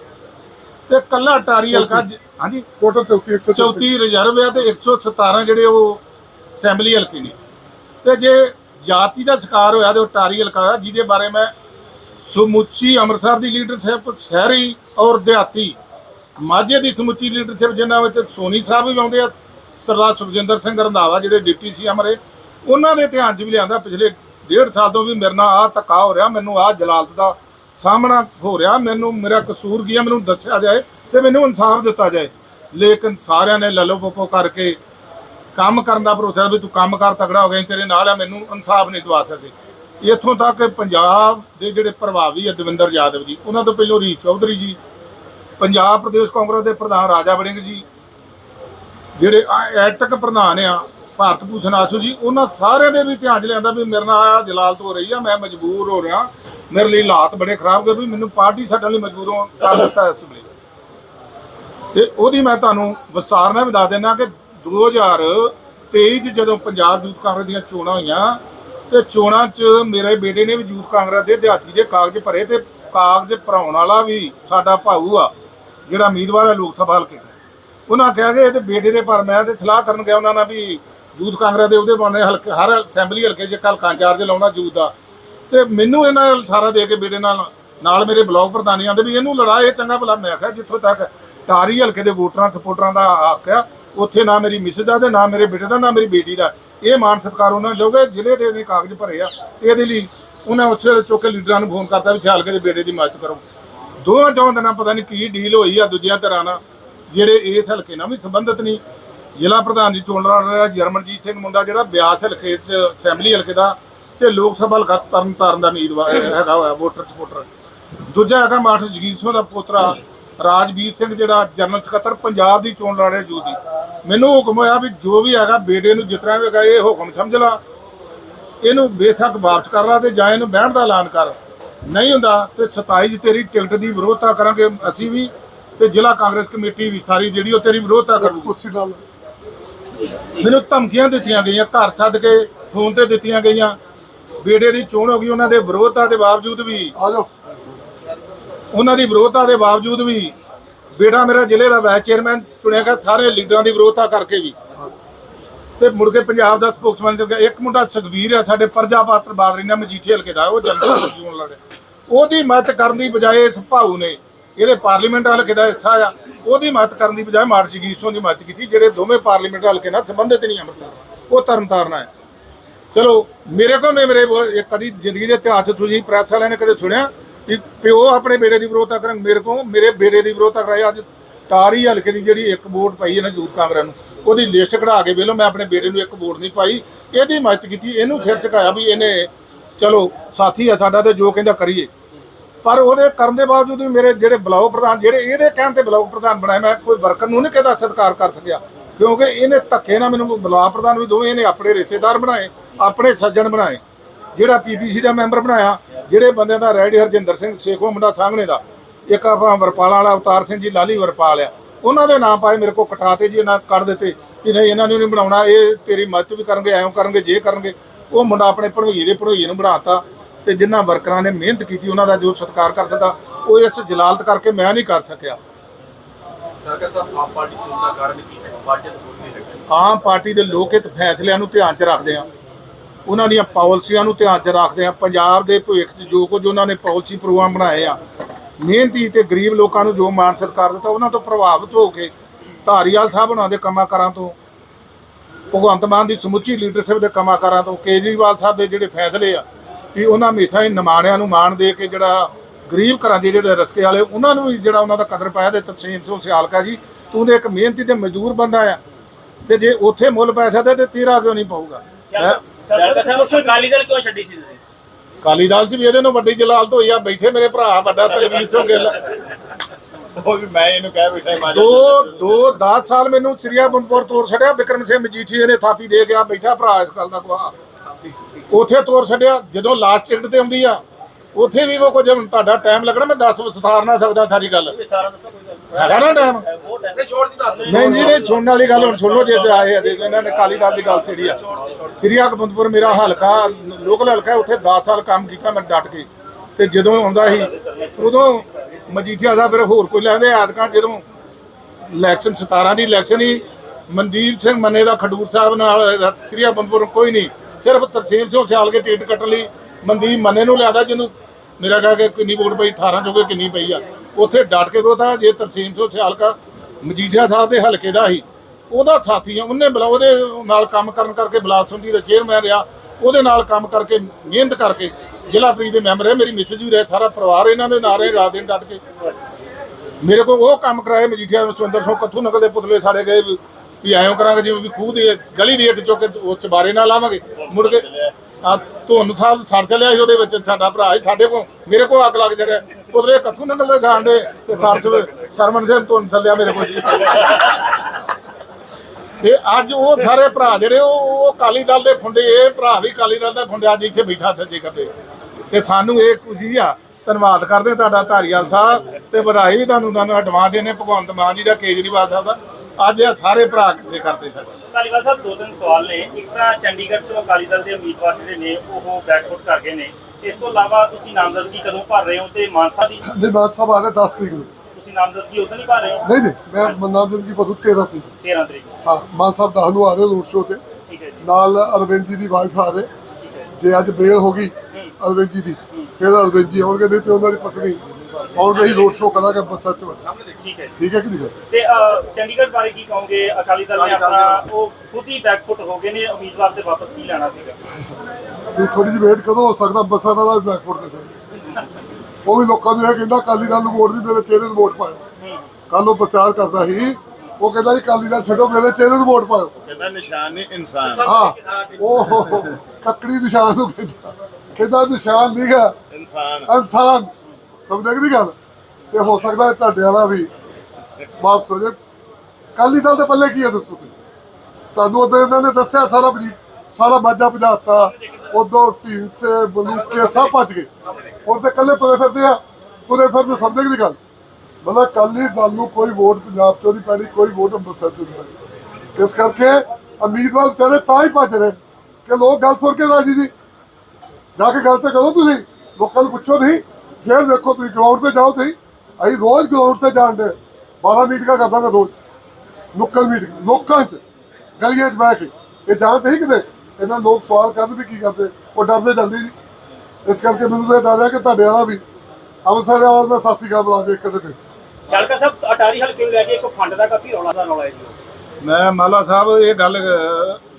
ਤੇ ਕੱਲਾ ਟਾਰੀ ਹਲਕਾ ਜ- ਹਾਂਜੀ? ਟੋਟਲ 34 134 34 ਰਿਜ਼ਰਵ ਆ ਤੇ 117 ਜਿਹੜੇ ਉਹ ਅਸੈਂਬਲੀ ਹਲਕੇ ਨੇ। ਤੇ ਜੇ ਜਾਤੀ ਦਾ ਸ਼ਿਕਾਰ ਹੋਇਆ ਤੇ ਉਹ ਟਾਰੀ ਹਲਕਾ ਆ ਜਿਹਦੇ ਬਾਰੇ ਮੈਂ ਸਮੁੱਚੀ ਅੰਮ੍ਰਿਤਸਰ ਦੀ ਲੀਡਰਸ਼ਿਪ ਸ਼ਹਿਰੀ ਔਰ ਦਿਹਾਤੀ ਮਾਝੇ ਦੀ ਸਮੁੱਚੀ ਲੀਡਰਸ਼ਿਪ ਜਿਨ੍ਹਾਂ ਵਿੱਚ ਸੋਨੀ ਸਾਹਿਬ ਵੀ ਆਉਂਦੇ ਆ, ਸਰਦਾਰ ਸੁਖਜਿੰਦਰ ਸਿੰਘ ਰੰਧਾਵਾ ਜਿਹੜੇ ਡਿਪਟੀ ਸੀ ਅਮਰੇ ਉਹਨਾਂ ਦੇ ਧਿਆਨ 'ਚ ਵੀ ਲਿਆਂਦਾ, ਪਿਛਲੇ ਡੇਢ ਸਾਲ ਤੋਂ ਵੀ ਮੇਰੇ ਨਾਲ ਆਹ ਧੱਕਾ ਹੋ ਰਿਹਾ, ਮੈਨੂੰ ਆਹ ਜਲਾਲਤ ਦਾ ਸਾਹਮਣਾ ਹੋ ਰਿਹਾ, ਮੈਨੂੰ ਮੇਰਾ ਕਸੂਰ ਕੀ ਹੈ ਮੈਨੂੰ ਦੱਸਿਆ ਜਾਏ ਤੇ ਮੈਨੂੰ ਇਨਸਾਫ ਦਿੱਤਾ ਜਾਏ। ਲੇਕਿਨ ਸਾਰਿਆਂ ਨੇ ਲਲੋ ਪੋਪੋ ਕਰਕੇ ਕੰਮ ਕਰਨ ਦਾ ਭਰੋਸਾ ਵੀ ਤੂੰ ਕੰਮ ਕਰ, ਤਕੜਾ ਹੋ ਗਿਆ, ਤੇਰੇ ਨਾਲ ਆ, ਮੈਨੂੰ ਇਨਸਾਫ ਨਹੀਂ ਦਵਾ ਸਕਦੇ। ਇੱਥੋਂ ਤੱਕ ਪੰਜਾਬ ਦੇ ਜਿਹੜੇ ਪ੍ਰਭਾਵੀ ਆ ਦਵਿੰਦਰ ਯਾਦਵ ਜੀ, ਉਹਨਾਂ ਤੋਂ ਪਹਿਲਾਂ ਰੀ ਚੌਧਰੀ ਜੀ ਪੰਜਾਬ ਪ੍ਰਦੇਸ਼ ਕਾਂਗਰਸ ਦੇ ਪ੍ਰਧਾਨ ਰਾਜਾ ਵੜਿੰਗ ਜੀ, ਜਿਹੜੇ ਐਟਕ ਪ੍ਰਧਾਨ ਆ, ਭਾਰਤ ਭੂਸ਼ਣ ਆਸੂ ਜੀ, ਉਹਨਾਂ ਸਾਰਿਆਂ ਦੇ ਵੀ ਧਿਆਨ ਚ ਲਿਆਂਦਾ ਵੀ ਮੇਰੇ ਨਾਲ ਆਹ ਜਲਾਲਤ ਹੋ ਰਹੀ ਆ, ਮੈਂ ਮਜਬੂਰ ਹੋ ਰਿਹਾ, ਮੇਰੇ ਲਈ ਹਾਲਾਤ ਬੜੇ ਖਰਾਬ ਗਏ ਵੀ ਮੈਨੂੰ ਪਾਰਟੀ ਛੱਡਣ ਲਈ ਮਜਬੂਰ ਹੋ ਕਰ ਦਿੱਤਾ ਇਸ ਵੇਲੇ। ਤੇ ਉਹਦੀ ਮੈਂ ਤੁਹਾਨੂੰ ਵਿਸਤਾਰ ਨਾਲ ਵੀ ਦੱਸ ਦਿੰਦਾ ਕਿ 2023 ਚ ਜਦੋਂ ਪੰਜਾਬ ਯੂਥ ਕਾਂਗਰਸ ਦੀਆਂ ਚੋਣਾਂ ਹੋਈਆਂ, ਤੇ ਚੋਣਾਂ 'ਚ ਮੇਰੇ ਬੇਟੇ ਨੇ ਵੀ ਯੂਥ ਕਾਂਗਰਸ ਦੇ ਦਿਹਾਤੀ ਦੇ ਕਾਗਜ਼ ਭਰੇ ਤੇ ਕਾਗਜ਼ ਭਰਾਉਣ ਵਾਲਾ ਵੀ ਸਾਡਾ ਭਾਊ ਆ। ਜਿਹੜਾ ਉਮੀਦਵਾਰ ਹੈ ਲੋਕ ਸਭਾ ਹਲਕੇ ਤੋਂ। ਉਹਨਾਂ ਕਿਹਾ ਕਿ ਇਹਦੇ ਬੇਟੇ ਦੇ ਪਰ ਮੈਂ ਤੇ ਸਲਾਹ ਕਰਨ ਗਿਆ ਉਹਨਾਂ ਨਾਲ ਵੀ ਯੂਥ ਕਾਂਗਰਸ ਦੇ ਉਹਦੇ ਬਣਨੇ ਹਲਕੇ ਹਰ ਅਸੈਂਬਲੀ ਹਲਕੇ 'ਚ ਹਲਕਾ ਇੰਚਾਰਜ ਲਾਉਣਾ ਯੂਥ ਦਾ। ਤੇ ਮੈਨੂੰ ਇਹਨਾਂ ਨੇ ਸਾਰਾ ਦੇ ਕੇ ਬੇਟੇ ਨਾਲ ਨਾਲ ਮੇਰੇ ਬਲਾਕ ਪ੍ਰਧਾਨੀ ਆਂਦੇ ਵੀ ਇਹਨੂੰ ਲੜਾ ਇਹ ਚੰਗਾ ਭਲਾ ਮੈਂ ਕਿਹਾ ਜਿੱਥੋਂ ਤੱਕ ਟਾਰੀ ਹਲਕੇ ਦੇ ਵੋਟਰਾਂ ਸਪੋਰਟਰਾਂ ਦਾ ਹੱਕ ਆ, ਉੱਥੇ ਨਾ ਮੇਰੀ ਮਿਸਿਸ ਦਾ ਤੇ ਨਾ ਮੇਰੇ ਬੇਟੇ ਦਾ, ਨਾ ਮੇਰੀ ਬੇਟੀ ਦਾ। ਇਹ ਮਾਨ ਸਤਿਕਾਰ ਉਹਨਾਂ ਨੂੰ ਜਾਊਗਾ ਜ਼ਿਲ੍ਹੇ ਦੇ ਕਾਗਜ਼ ਭਰੇ ਆ ਇਹਦੇ ਲਈ ਉਹਨਾਂ ਉੱਥੇ ਚੁੱਕ ਕੇ ਲੀਡਰਾਂ ਨੂੰ ਫੋਨ ਕਰਤਾ ਵੀ ਸਿਆਲਕੇ ਦੇ ਬੇਟੇ ਦੀ ਮਦਦ ਕਰੋ। ਦੋਵਾਂ ਚੌਂ ਦਿਨਾਂ ਪਤਾ ਨਹੀਂ ਕੀ ਡੀਲ ਹੋਈ ਆ ਦੂਜਿਆਂ ਤਰ੍ਹਾਂ ਨਾਲ ਜਿਹੜੇ ਇਸ ਹਲਕੇ ਨਾਲ ਵੀ ਸੰਬੰਧਿਤ ਨਹੀਂ ਜ਼ਿਲ੍ਹਾ ਪ੍ਰਧਾਨ ਦੀ ਚੋਣ ਲੜ ਰਿਹਾ ਜਰਮਨਜੀਤ ਸਿੰਘ ਮੁੰਡਾ ਜਿਹੜਾ ਬਿਆਸ ਹਲਕੇ 'ਚ ਅਸੈਂਬਲੀ ਹਲਕੇ ਦਾ ਤੇ ਲੋਕ ਸਭਾ ਹਲਕਾ ਤਰਨ ਤਾਰਨ ਦਾ ਉਮੀਦਵਾਰ ਹੈਗਾ ਹੋਇਆ ਵੋਟਰ ਸਪੋਰਟਰ ਦੂਜਾ ਹੈਗਾ ਮਾਸਟਰ ਜਗੀਰ ਸਿੰਘ ਦਾ ਪੋਤਰਾ ਰਾਜਵੀਰ ਸਿੰਘ ਜਿਹੜਾ ਜਨਰਲ ਸਕੱਤਰ ਪੰਜਾਬ ਦੀ ਚੋਣ ਲੜ ਰਿਹਾ ਜੂ ਦੀ। ਮੈਨੂੰ ਹੁਕਮ ਹੋਇਆ ਵੀ ਜੋ ਵੀ ਹੈਗਾ ਬੇਟੇ ਨੂੰ ਜਿਤਨਾ ਵੀ ਹੈਗਾ ਇਹ ਹੁਕਮ ਸਮਝ ਲਾ। ਇਹਨੂੰ ਬੇਸ਼ੱਕ ਵਾਪਸ ਕਰ ਲਾ ਤੇ ਜਾਂ ਇਹਨੂੰ ਬਹਿਣ ਦਾ ਐਲਾਨ ਕਰ। ਨਹੀਂ ਹੁੰਦਾ ਤੇ 27 'ਚ ਤੇਰੀ ਟਿਕਟ ਦੀ ਵਿਰੋਧਤਾ ਕਰਾਂਗੇ ਅਸੀਂ ਵੀ ਤੇ ਜ਼ਿਲ੍ਹਾ ਕਾਂਗਰਸ ਕਮੇਟੀ ਵੀ ਸਾਰੀ ਜਿਹੜੀ ਉਹ ਤੇਰੀ ਵਿਰੋਧਤਾ ਕਰੂਗੀ। ਜੀ ਜੀ ਮੈਨੂੰ ਧਮਕੀਆਂ ਦਿੱਤੀਆਂ ਗਈਆਂ ਘਰ ਸੱਦ ਕੇ ਫੋਨ ਤੇ ਦਿੱਤੀਆਂ ਗਈਆਂ। ਬੇਟੇ ਦੀ ਚੋਣ ਹੋ ਗਈ ਉਹਨਾਂ ਦੇ ਵਿਰੋਧਤਾ ਦੇ ਬਾਵਜੂਦ ਵੀ। ਆ ਜਾਓ। ਉਹਨਾਂ ਦੀ ਵਿਰੋਧਤਾ ਦੇ ਬਾਵਜੂਦ ਵੀ ਬੇਟਾ ਮੇਰਾ ਜ਼ਿਲ੍ਹੇ ਦਾ ਵਾਈਸ ਚੇਅਰਮੈਨ ਚੁਣਿਆ ਗਿਆ ਸਾਰੇ ਲੀਡਰਾਂ ਦੀ ਵਿਰੋਧਤਾ ਕਰਕੇ ਵੀ। ਤੇ ਮੁੜ ਕੇ ਪੰਜਾਬ ਦਾ ਸਪੋਕਸਮੈਨ ਇੱਕ ਮੁੰਡਾ ਸੁਖਬੀਰ ਆ ਸਾਡੇ ਪਰਜਾ ਪਾਤਰ ਬਾਦਰੀ ਨਾਲ ਮਜੀਠੇ ਹਲਕੇ ਦਾ ਉਹ ਜਨਰਲ ਚੋਣ ਲੜੇ ਉਹਦੀ ਮਦਦ ਕਰਨ ਦੀ ਬਜਾਏ ਇਸ ਭਾਊ ਨੇ, ਇਹਦੇ ਪਾਰਲੀਮੈਂਟ ਹਲਕੇ ਦਾ ਹਿੱਸਾ ਆ, ਉਹਦੀ ਮਦਦ ਕਰਨ ਦੀ ਬਜਾਏ ਮਾਰਸ਼ੀ ਗੀਸੋਂ ਦੀ ਮਦਦ ਕੀਤੀ, ਜਿਹੜੇ ਦੋਵੇਂ ਪਾਰਲੀਮੈਂਟ ਹਲਕੇ ਨਾਲ ਸੰਬੰਧਿਤ ਨਹੀਂ ਅੰਮ੍ਰਿਤਸਰ, ਉਹ ਤਰਨਤਾਰਨ ਹੈ ਚਲੋ, ਮੇਰੇ ਕੋਲ ਮੇ ਮੇਰੇ ਕਦੀ ਜ਼ਿੰਦਗੀ ਦੇ ਇਤਿਹਾਸ 'ਚ ਤੁਸੀਂ ਪ੍ਰੈਸ ਵਾਲਿਆਂ ਨੇ ਕਦੇ ਸੁਣਿਆ ਕਿ ਪਿਓ ਆਪਣੇ ਬੇਟੇ ਦੀ ਵਿਰੋਧਤਾ ਕਰਨ, ਮੇਰੇ ਕੋਲ, ਮੇਰੇ ਬੇਟੇ ਦੀ ਵਿਰੋਧਤਾ ਕਰਾਈ, ਅੱਜ ਤਾਰੀ ਹਲਕੇ ਦੀ ਜਿਹੜੀ ਇੱਕ ਵੋਟ ਪਾਈ ਇਹਨੇ ਯੂਥ ਕਾਂਗਰਸ ਨੂੰ, ਉਹਦੀ ਲਿਸਟ ਕਢਾ ਕੇ ਵੇਲੋ ਮੈਂ ਆਪਣੇ ਬੇਟੇ ਨੂੰ ਇੱਕ ਵੋਟ ਨਹੀਂ ਪਾਈ, ਇਹਦੀ ਮਦਦ ਕੀਤੀ, ਇਹਨੂੰ ਸਿਰ ਝੁਕਾਇਆ ਵੀ ਇਹਨੇ ਚਲੋ, ਸਾਥੀ ਆ ਸਾਡਾ ਤੇ ਜੋ ਕਹਿੰਦਾ ਕਰੀਏ। ਪਰ ਉਹਦੇ ਕਰਨ ਦੇ ਬਾਵਜੂਦ ਵੀ ਮੇਰੇ ਜਿਹੜੇ ਬਲਾਕ ਪ੍ਰਧਾਨ, ਜਿਹੜੇ ਇਹਦੇ ਕਹਿਣ ਤੇ ਬਲਾਕ ਪ੍ਰਧਾਨ ਬਣਾਏ, ਮੈਂ ਕੋਈ ਵਰਕਰ ਨੂੰ ਨਹੀਂ ਕਿਹਦਾ ਸਤਿਕਾਰ ਕਰ ਸਕਿਆ। ਕਿਉਂਕਿ ਇਹਨੇ ਧੱਕੇ ਨਾਲ ਮੈਨੂੰ ਬਲਾਕ ਪ੍ਰਧਾਨ ਵੀ ਦੋਵੇਂ ਇਹਨੇ ਆਪਣੇ ਰਿਸ਼ਤੇਦਾਰ ਬਣਾਏ, ਆਪਣੇ ਸੱਜਣ ਬਣਾਏ। ਜਿਹੜਾ ਪੀਪੀਸੀ ਦਾ ਮੈਂਬਰ ਬਣਾਇਆ, ਜਿਹੜੇ ਬੰਦਿਆਂ ਦਾ ਰੈਡੀ ਹਰਜਿੰਦਰ ਸਿੰਘ ਸੇਖੋ ਮੁੰਡਾ ਸਾਹਮਣੇ ਦਾ, ਇੱਕ ਆਪਾਂ ਵਰਪਾਲਾਂ ਵਾਲਾ ਅਵਤਾਰ ਸਿੰਘ ਜੀ, ਲਾਲੀ ਵਰਪਾਲ ਆ। ਉਹਨਾਂ ਦੇ ਨਾਮ ਪਾਏ ਮੇਰੇ ਕੋਲ ਕਟਾਤੇ ਜੀ, ਇਹਨਾਂ ਕੱਢ ਦਿੱਤੇ ਵੀ ਨਹੀਂ, ਇਹਨਾਂ ਨੂੰ ਨਹੀਂ ਬਣਾਉਣਾ, ਇਹ ਤੇਰੀ ਮਦਦ ਵੀ ਕਰਨਗੇ, ਐਂ ਕਰਨਗੇ, ਜੇ ਕਰਨਗੇ। ਉਹ ਮੁੰਡਾ ਆਪਣੇ ਭਣੋਈਏ ਦੇ ਭਣੋਈਏ ਨੂੰ ਬਣਾਤਾ ਤੇ ਜਿਨ੍ਹਾਂ ਵਰਕਰਾਂ ਨੇ ਮਿਹਨਤ ਕੀਤੀ ਉਹਨਾਂ ਦਾ ਜੋ ਸਤਿਕਾਰ ਕਰ ਦਿੰਦਾ ਉਹ ਇਸ ਜਲਾਲਤ ਕਰਕੇ ਮੈਂ ਨਹੀਂ ਕਰ ਸਕਿਆ। ਸਰਕਾਰ ਸਾਹਿਬ ਆਪ ਪਾਰਟੀ ਚੁਣਨ ਦਾ ਕਾਰਨ ਕੀ ਹੈ? ਬਜਟ ਆਮ ਪਾਰਟੀ ਦੇ ਲੋਕ ਹਿੱਤ ਫੈਸਲਿਆਂ ਨੂੰ ਧਿਆਨ 'ਚ ਰੱਖਦੇ ਆ। ਉਹਨਾਂ ਦੀਆਂ ਪਾਲਿਸੀਆਂ ਨੂੰ ਧਿਆਨ 'ਚ ਰੱਖਦੇ ਆ। ਪੰਜਾਬ ਦੇ ਭਵਿੱਖ 'ਚ ਜੋ ਕੁਝ ਉਹਨਾਂ ਨੇ ਪਾਲਿਸੀ ਪ੍ਰੋਗਰਾਮ ਬਣਾਏ ਆ ਮਿਹਨਤੀ ਤੇ ਗਰੀਬ ਲੋਕਾਂ ਨੂੰ ਜੋ ਮਾਨ ਸਤਿਕਾਰ ਦਿੱਤਾ ਉਹਨਾਂ ਤੋਂ ਪ੍ਰਭਾਵਿਤ ਹੋ ਕੇ ਧਾਰੀਵਾਲ ਸਾਹਿਬ ਉਹਨਾਂ ਦੇ ਕੰਮਾਂ ਕਾਰਾਂ ਤੋਂ ਭਗਵੰਤ ਮਾਨ ਦੀ ਸਮੁੱਚੀ ਲੀਡਰਸ਼ਿਪ ਦੇ ਕੰਮਾਂ ਕਾਰਾਂ ਤੋਂ ਕੇਜਰੀਵਾਲ ਸਾਹਿਬ ਦੇ ਜਿਹੜੇ ਫੈਸਲੇ ਆ ਵੀ ਉਹਨਾਂ ਹਮੇਸ਼ਾ ਹੀ ਨਿਮਾਣਿਆਂ ਨੂੰ ਮਾਣ ਦੇ ਕੇ ਜਿਹੜਾ ਗਰੀਬ ਘਰਾਂ ਦੇ ਜਿਹੜੇ ਰਸਕੇ ਵਾਲੇ ਉਹਨਾਂ ਨੂੰ ਵੀ ਜਿਹੜਾ ਉਹਨਾਂ ਦਾ ਕਦਰ ਪਾਇਆ ਤੇ ਤਰਸੀਮ ਸਿੰਘ ਸਿਆਲਕਾ ਜੀ ਤੂੰ ਤੇ ਇੱਕ ਮਿਹਨਤੀ ਤੇ ਮਜ਼ਦੂਰ ਬੰਦਾ ਆ ਤੇ ਜੇ ਉੱਥੇ ਮੁੱਲ ਪੈ ਸਕਦਾ ਤੇ ਤੇਰਾ ਕਿਉਂ ਨਹੀਂ ਪਾਊਗਾ? ਅਕਾਲੀ ਦਲ ਕਿਉਂ ਛੱਡੀ ਸੀ ਤੁਸੀਂ? ਕਾਲੀ ਦਾਲ ਸੀ ਵੀ ਇਹਦੇ ਨੂੰ ਵੱਡੀ ਜਲਾਲਤ ਹੋਈ ਆ ਬੈਠੇ ਮੇਰੇ ਭਰਾ ਵੱਡਾ ਤਲਵੀਰ ਸਿੰਘ ਗਿੱਲ। ਉਹ ਵੀ ਮੈਂ ਇਹਨੂੰ ਕਹਿ ਬੈਠਾ ਮਾਜਾ ਦੋ ਦੋ 10 ਸਾਲ ਮੈਨੂੰ ਸ੍ਰੀਆ ਬੰਪੁਰ ਤੋਰ ਛੱਡਿਆ ਬਿਕਰਮ ਸਿੰਘ ਮਜੀਠੀਏ ਨੇ ਥਾਪੀ ਦੇ ਗਿਆ ਬੈਠਾ ਭਰਾ ਇਸ ਗੱਲ ਦਾ ਗਵਾਹ। ਉਥੇ ਤੋਰ ਛੱਡਿਆ ਜਦੋਂ ਲਾਸਟ ਟਿਕਟ ਤੇ ਆਉਂਦੀ ਆ ਉਥੇ ਵੀ ਉਹ ਕੁਝ ਹੁਣ ਤੁਹਾਡਾ ਟਾਈਮ ਲੱਗਣਾ ਮੈਂ 10 ਵਿਸਥਾਰ ਨਾ ਸਕਦਾ ਸਾਰੀ ਗੱਲ। ਹੈਗਾ ਨਾ ਟਾਈਮ ਨਹੀਂ ਛੋੜ ਦਿੱਤਾ ਨਹੀਂ ਜੀ ਨਹੀਂ ਸੁਣਨ ਵਾਲੀ ਗੱਲ ਹੁਣ ਸੁਣੋ ਜੇ ਤੇ ਆਏ ਆ ਦੇਖ ਇਹਨਾਂ ਨੇ ਕਾਲੀ ਦਾਲ ਦੀ ਗੱਲ ਛੇੜੀ ਆ। ਸ੍ਰੀ ਅਕਬੰਦਪੁਰ ਮੇਰਾ ਹਲਕਾ ਲੋਕਲ ਹਲਕਾ ਹੈ, ਉੱਥੇ 10 ਸਾਲ ਕੰਮ ਕੀਤਾ ਮੈਂ ਡਟ ਕੇ। ਤੇ ਜਦੋਂ ਆਉਂਦਾ ਸੀ, ਉਦੋਂ ਮਜੀਠੀਆ ਦਾ ਫਿਰ ਹੋਰ ਕੋਈ ਲੈਂਦੇ ਆਦਕਾਂ ਜਦੋਂ ਇਲੈਕਸ਼ਨ 17 ਦੀ ਇਲੈਕਸ਼ਨ ਹੀ ਮਨਦੀਪ ਸਿੰਘ ਮੰਨੇ ਦਾ ਖਡੂਰ ਸਾਹਿਬ ਨਾਲ ਸ੍ਰੀ ਅਕਬੰਦਪੁਰ ਕੋਈ ਨਹੀਂ, ਸਿਰਫ ਤਰਸੀਮ ਸਿੰਘ ਛਾਲ ਕੇ ਟਿਕਟ ਕੱਟਣ ਲਈ ਮਨਦੀਪ ਮੰਨੇ ਨੂੰ ਲਿਆਂਦਾ, ਜਿਹਨੂੰ ਮੇਰਾ ਕਹਾ ਕਿ ਕਿੰਨੀ ਵੋਟ ਪਈ 18 ਚੋਂ ਕਿੰਨੀ ਪਈ ਆ। ਉੱਥੇ ਡਟ ਕੇ ਰੋਤਾ ਜੇ ਤਰਸੀਮ ਸਿੰਘ ਛਾਲਕਾ ਮਜੀਠੀਆ ਸਾਹਿਬ ਦੇ ਹਲਕੇ ਦਾ ਹੀ ਉਹਦਾ ਸਾਥੀ ਆ, ਉਹਨੇ ਬਲਾ, ਉਹਦੇ ਨਾਲ ਕੰਮ ਕਰਨ ਕਰਕੇ ਬਲਾਕ ਸੰਮਤੀ ਦਾ ਚੇਅਰਮੈਨ ਰਿਹਾ, ਉਹਦੇ ਨਾਲ ਕੰਮ ਕਰਕੇ ਮਿਹਨਤ ਕਰਕੇ ਜ਼ਿਲ੍ਹਾ ਪ੍ਰੀਤ ਦੇ ਮੈਂਬਰ ਹੈ, ਮੇਰੀ ਮਿਸਿਸ ਵੀ ਰਹੇ, ਸਾਰਾ ਪਰਿਵਾਰ ਇਹਨਾਂ ਦੇ ਨਾਲ ਰਹੇ, ਰਾਤ ਦਿਨ ਡਟ ਕੇ। ਮੇਰੇ ਕੋਲ ਉਹ ਕੰਮ ਕਰਾਏ, ਮਜੀਠੀਆ ਸੁੰਦਰ ਸਿੰਘ ਕੱਥੂ ਨਕਲ ਦੇ ਪੁਤਲੇ ਸਾੜੇ ਗਏ ਵੀ- ਐਂ ਕਰਾਂਗੇ ਜਿਵੇਂ ਵੀ ਖੂਹ ਦੀ ਗਲੀ ਦੀ ਇੱਟ ਚੁੱਕ ਕੇ ਉਹ ਚਬਾਰੇ ਨਾਲ ਲਾਵਾਂਗੇ। ਮੁੜ ਕੇ ਆ ਧੁੰਨ ਸਾਹਿਬ ਸੜ ਚਲਿਆ ਸੀ ਉਹਦੇ ਵਿੱਚ, ਸਾਡਾ ਭਰਾ ਸੀ ਸਾਡੇ ਕੋਲ। ਮੇਰੇ ਕੋਲ ਅੱਗ ਲੱਗ ਜੜਿਆ ਪੁਤਲੇ ਕੱਥੂ ਨਕਲ ਦੇ ਸਾਂਡੇ ਤੇ ਸੜ ਸਰਮਨ ਸਿੰਘ ਧੁੰਨ ਚੱਲਿਆ ਮੇਰੇ ਕੋਲ। ਤੇ ਅੱਜ ਉਹ ਸਾਰੇ ਭਰਾ ਜਿਹੜੇ, ਉਹ ਉਹ ਕਾਲੀ ਦਲ ਦੇ ਫੁੰਡੇ, ਇਹ ਭਰਾ ਵੀ ਕਾਲੀ ਦਲ ਦਾ ਫੁੰਡੇ ਅੱਜ ਇੱਥੇ ਬੈਠਾ ਸੱਜੇ ਖੱਬੇ। ਤੇ ਸਾਨੂੰ ਇਹ ਖੁਸ਼ੀ ਆ। ਧੰਨਵਾਦ ਕਰਦੇ ਹਾਂ ਤੁਹਾਡਾ ਧਾਰੀਵਾਲ ਸਾਹਿਬ ਤੇ ਵਧਾਈ ਵੀ ਤੁਹਾਨੂੰ ਤੁਹਾਨੂੰ ਅਡਵਾਂਸ ਦੇਣੇ ਭਗਵੰਤ ਮਾਨ ਜੀ ਦਾ ਕੇਜਰੀਵਾਲ ਸਾਹਿਬ ਦਾ। ਅੱਜ ਇਹ ਸਾਰੇ ਭਰਾ ਇਕੱਠੇ ਕਰਦੇ ਸਾਡੇ। ਅਕਾਲੀਵਾਲ ਸਾਹਿਬ ਦੋ ਤਿੰਨ ਸਵਾਲ ਨੇ। ਇੱਕ ਤਾਂ ਚੰਡੀਗੜ੍ਹ ਚੋਂ ਅਕਾਲੀ ਦਲ ਦੇ ਉਮੀਦਵਾਰ ਜਿਹੜੇ ਨੇ ਉਹ ਬੈਕਫੁੱਟ ਕਰ ਗਏ ਨੇ। ਇਸ ਤੋਂ ਇਲਾਵਾ ਤੁਸੀਂ ਨਾਮਜ਼ਦਗੀ ਕਦੋਂ ਭਰ ਰਹੇ ਹੋ ਤੇ ਮਾਨਸਾ ਦੀ ਜੀ ਬਾਤ ਸਾਹਿਬ ਆ ਰਹੇ 10 ਤਰੀਕ ਨੂੰ। ਤੁਸੀਂ ਨਾਮਜ਼ਦਗੀ ਉਦੋਂ ਨਹੀਂ ਭਰ ਰਹੇ ਹੋ? ਨਹੀਂ ਜੀ ਮੈਂ ਨਾਮਜ਼ਦਗੀ ਪਦੂ 13 ਤਰੀਕ 13 ਤਰੀਕ। ਹਾਂ ਮਾਨ ਸਾਹਿਬ ਦਸ ਨੂੰ ਆ ਰਹੇ ਰੋਡ ਸ਼ੋਅ ਤੇ। ਠੀਕ ਹੈ ਜੀ। ਨਾਲ ਅਰਵਿੰਦ ਜੀ ਦੀ ਵਾਈਫ ਆ ਰਹੇ। ਠੀਕ ਹੈ ਜੇ ਅੱਜ ਬੇਲ ਹੋ ਗਈ ਅਰਵਿੰਦ ਜੀ ਦੀ। ਫਿਰ ਅਰਵਿੰਦ ਜੀ ਆਉਣਗੇ ਨਹੀਂ ਤੇ ਉਹਨਾਂ ਦੀ ਪਤਨੀ ਆਉਣਗੇ ਹੀ ਰੋਡ ਸ਼ੋਅ ਕਰਾਂਗੇ ਬੱਸਾਂ ਚ। ਠੀਕ ਹੈ। ਠੀਕ ਹੈ ਕਿ ਨਹੀਂ ਤੇ ਚੰਡੀਗੜ੍ਹ ਬਾਰੇ ਕੀ ਕਹੋਗੇ? ਅਕਾਲੀ ਦਲ ਨੇ ਆਪਣਾ ਉਹ ਖੁਦ ਹੀ ਬੈਕਫੁੱਟ ਹੋ ਗਏ ਨੇ ਉਮੀਦਵਾਰ ਤੇ ਵਾਪਸ ਕੀ ਲੈਣਾ ਸੀਗਾ? ਤੁਸੀਂ ਥੋੜੀ ਜਿਹੀ ਵੇਟ ਕਦੋਂ ਹੋ ਸਕਦਾ ਬੱਸਾਂ ਦਾ ਵੀ ਬੈਕਫੁੱਟ ਦੇ ਉਹ ਵੀ ਲੋਕਾਂ ਨੂੰ ਇਹ ਕਹਿੰਦਾ ਕਾਲੀ ਦਲ ਨੂੰ ਵੋਟ ਦੀ ਮੇਰੇ ਚਿਹਰੇ ਨੂੰ ਵੋਟ ਪਾਇਓ। ਕੱਲ ਉਹ ਪ੍ਰਚਾਰ ਕਰਦਾ ਸੀ ਉਹ ਕਹਿੰਦਾ ਜੀ ਕਾਲੀ ਦਲ ਛੱਡੋ ਮੇਰੇ ਚਿਹਰੇ ਨੂੰ ਵੋਟ ਪਾਇਓ। ਕਹਿੰਦਾ ਨਿਸ਼ਾਨ ਨਹੀਂ ਇਨਸਾਨ। ਹਾਂ ਉਹ ਕੱਕੜੀ ਨਿਸ਼ਾਨ ਨੂੰ ਕਹਿੰਦਾ। ਕਹਿੰਦਾ ਨਿਸ਼ਾਨ ਨਹੀਂ ਹੈ? ਇਨਸਾਨ। ਇਨਸਾਨ। ਸਮਝ ਗਏ ਗੱਲ? ਤੇ ਹੋ ਸਕਦਾ ਤੁਹਾਡੇ ਵਾਲਾ ਵੀ। ਵਾਪਸ ਹੋ ਜਾਏ ਕਾਲੀ ਦਲ ਦੇ ਪੱਲੇ ਕੀ ਹੈ ਦੱਸੋ ਤੁਸੀਂ? ਤੁਹਾਨੂੰ ਉਦੋਂ ਇਹਨਾਂ ਨੇ ਦੱਸਿਆ ਸਾਰਾ ਬਰੀਟ ਸਾਰਾ ਮਾਝਾ ਭਜਾਤਾ। ਉਦੋਂ ਢੀਂਸੇ ਬਲੂਕੇ ਸਭ ਭੱਜ ਗਏ। ਹੁਣ ਤੇ ਕੱਲੇ ਤੁਰੇ ਫਿਰਦੇ ਆ। ਤੁਰੇ ਫਿਰਦੇ ਸਮਝ ਗਏ ਗੱਲ? ਮਤਲਬ ਕਾਲੀ ਦਲ ਨੂੰ ਕੋਈ ਵੋਟ ਪੰਜਾਬ ਚੋਂ ਨਹੀਂ ਪੈਣੀ ਕੋਈ ਵੋਟ ਅੰਮ੍ਰਿਤਸਰ ਚੋਂ ਨਹੀਂ ਪੈਣੀ। ਇਸ ਕਰਕੇ ਉਮੀਦਵਾਰ ਵਿਚਾਰੇ ਤਾਂ ਹੀ ਭੱਜ ਰਹੇ ਕਿ ਲੋਕ ਗੱਲ ਸੁਣ ਕੇ ਰਾਜੀ ਜੀ। ਜਾ ਕੇ ਗੱਲ ਤੇ ਕਰੋ ਤੁਸੀਂ। ਲੋਕਾਂ ਨੂੰ ਪੁੱਛੋ ਤੁਸੀਂ। ਫੇਰ ਦੇਖੋ ਤੁਸੀਂ ਗਰਾਊਂਡ ਤੇ ਜਾਓ ਤੁਸੀਂ। ਅਸੀਂ ਰੋਜ਼ ਗਰਾਊਂਡ ਤੇ ਜਾਂਦੇ 12 ਮੀਟਿੰਗਾਂ ਕਰਦਾ ਮੈਂ ਰੋਜ਼। ਨੁੱਕਲ ਮੀਟਿੰਗ ਲੋਕਾਂ 'ਚ। ਗਲੀਆਂ 'ਚ ਬੈਠ ਕੇ। ਇਹ ਜਾਣਦੇ ਹੀ ਕਿਤੇ? ਇਹਨਾਂ ਲੋਕ ਸਵਾਲ ਕਰਨ ਵੀ ਕੀ ਕਰਦੇ? ਉਹ ਡਰਦੇ ਜਾਂਦੇ ਜੀ ਇਸ ਕਰਕੇ ਮੈਨੂੰ ਤਾਂ ਡਰ ਹੈ ਕਿ ਤੁਹਾਡੇ ਵਾਲਾ ਵੀ। ਅੰਮ੍ਰਿਤਸਰ ਵਾਲਾ ਮੈਂ ਸਾਸੀ ਕਾ ਬੁਲਾ ਦੇ ਇੱਕ ਦੇ ਵਿੱਚ ਸਿਆਲਕਾ ਸਾਹਿਬ ਅਟਾਰੀ ਹਲਕੇ ਨੂੰ ਲੈ ਕੇ ਇੱਕ ਫੰਡ ਦਾ ਕਾਫੀ ਰੌਲਾ ਦਾ ਰੌਲਾ ਹੈ ਜੀ ਮੈਂ ਮਾਲਾ ਸਾਹਿਬ ਇਹ ਗੱਲ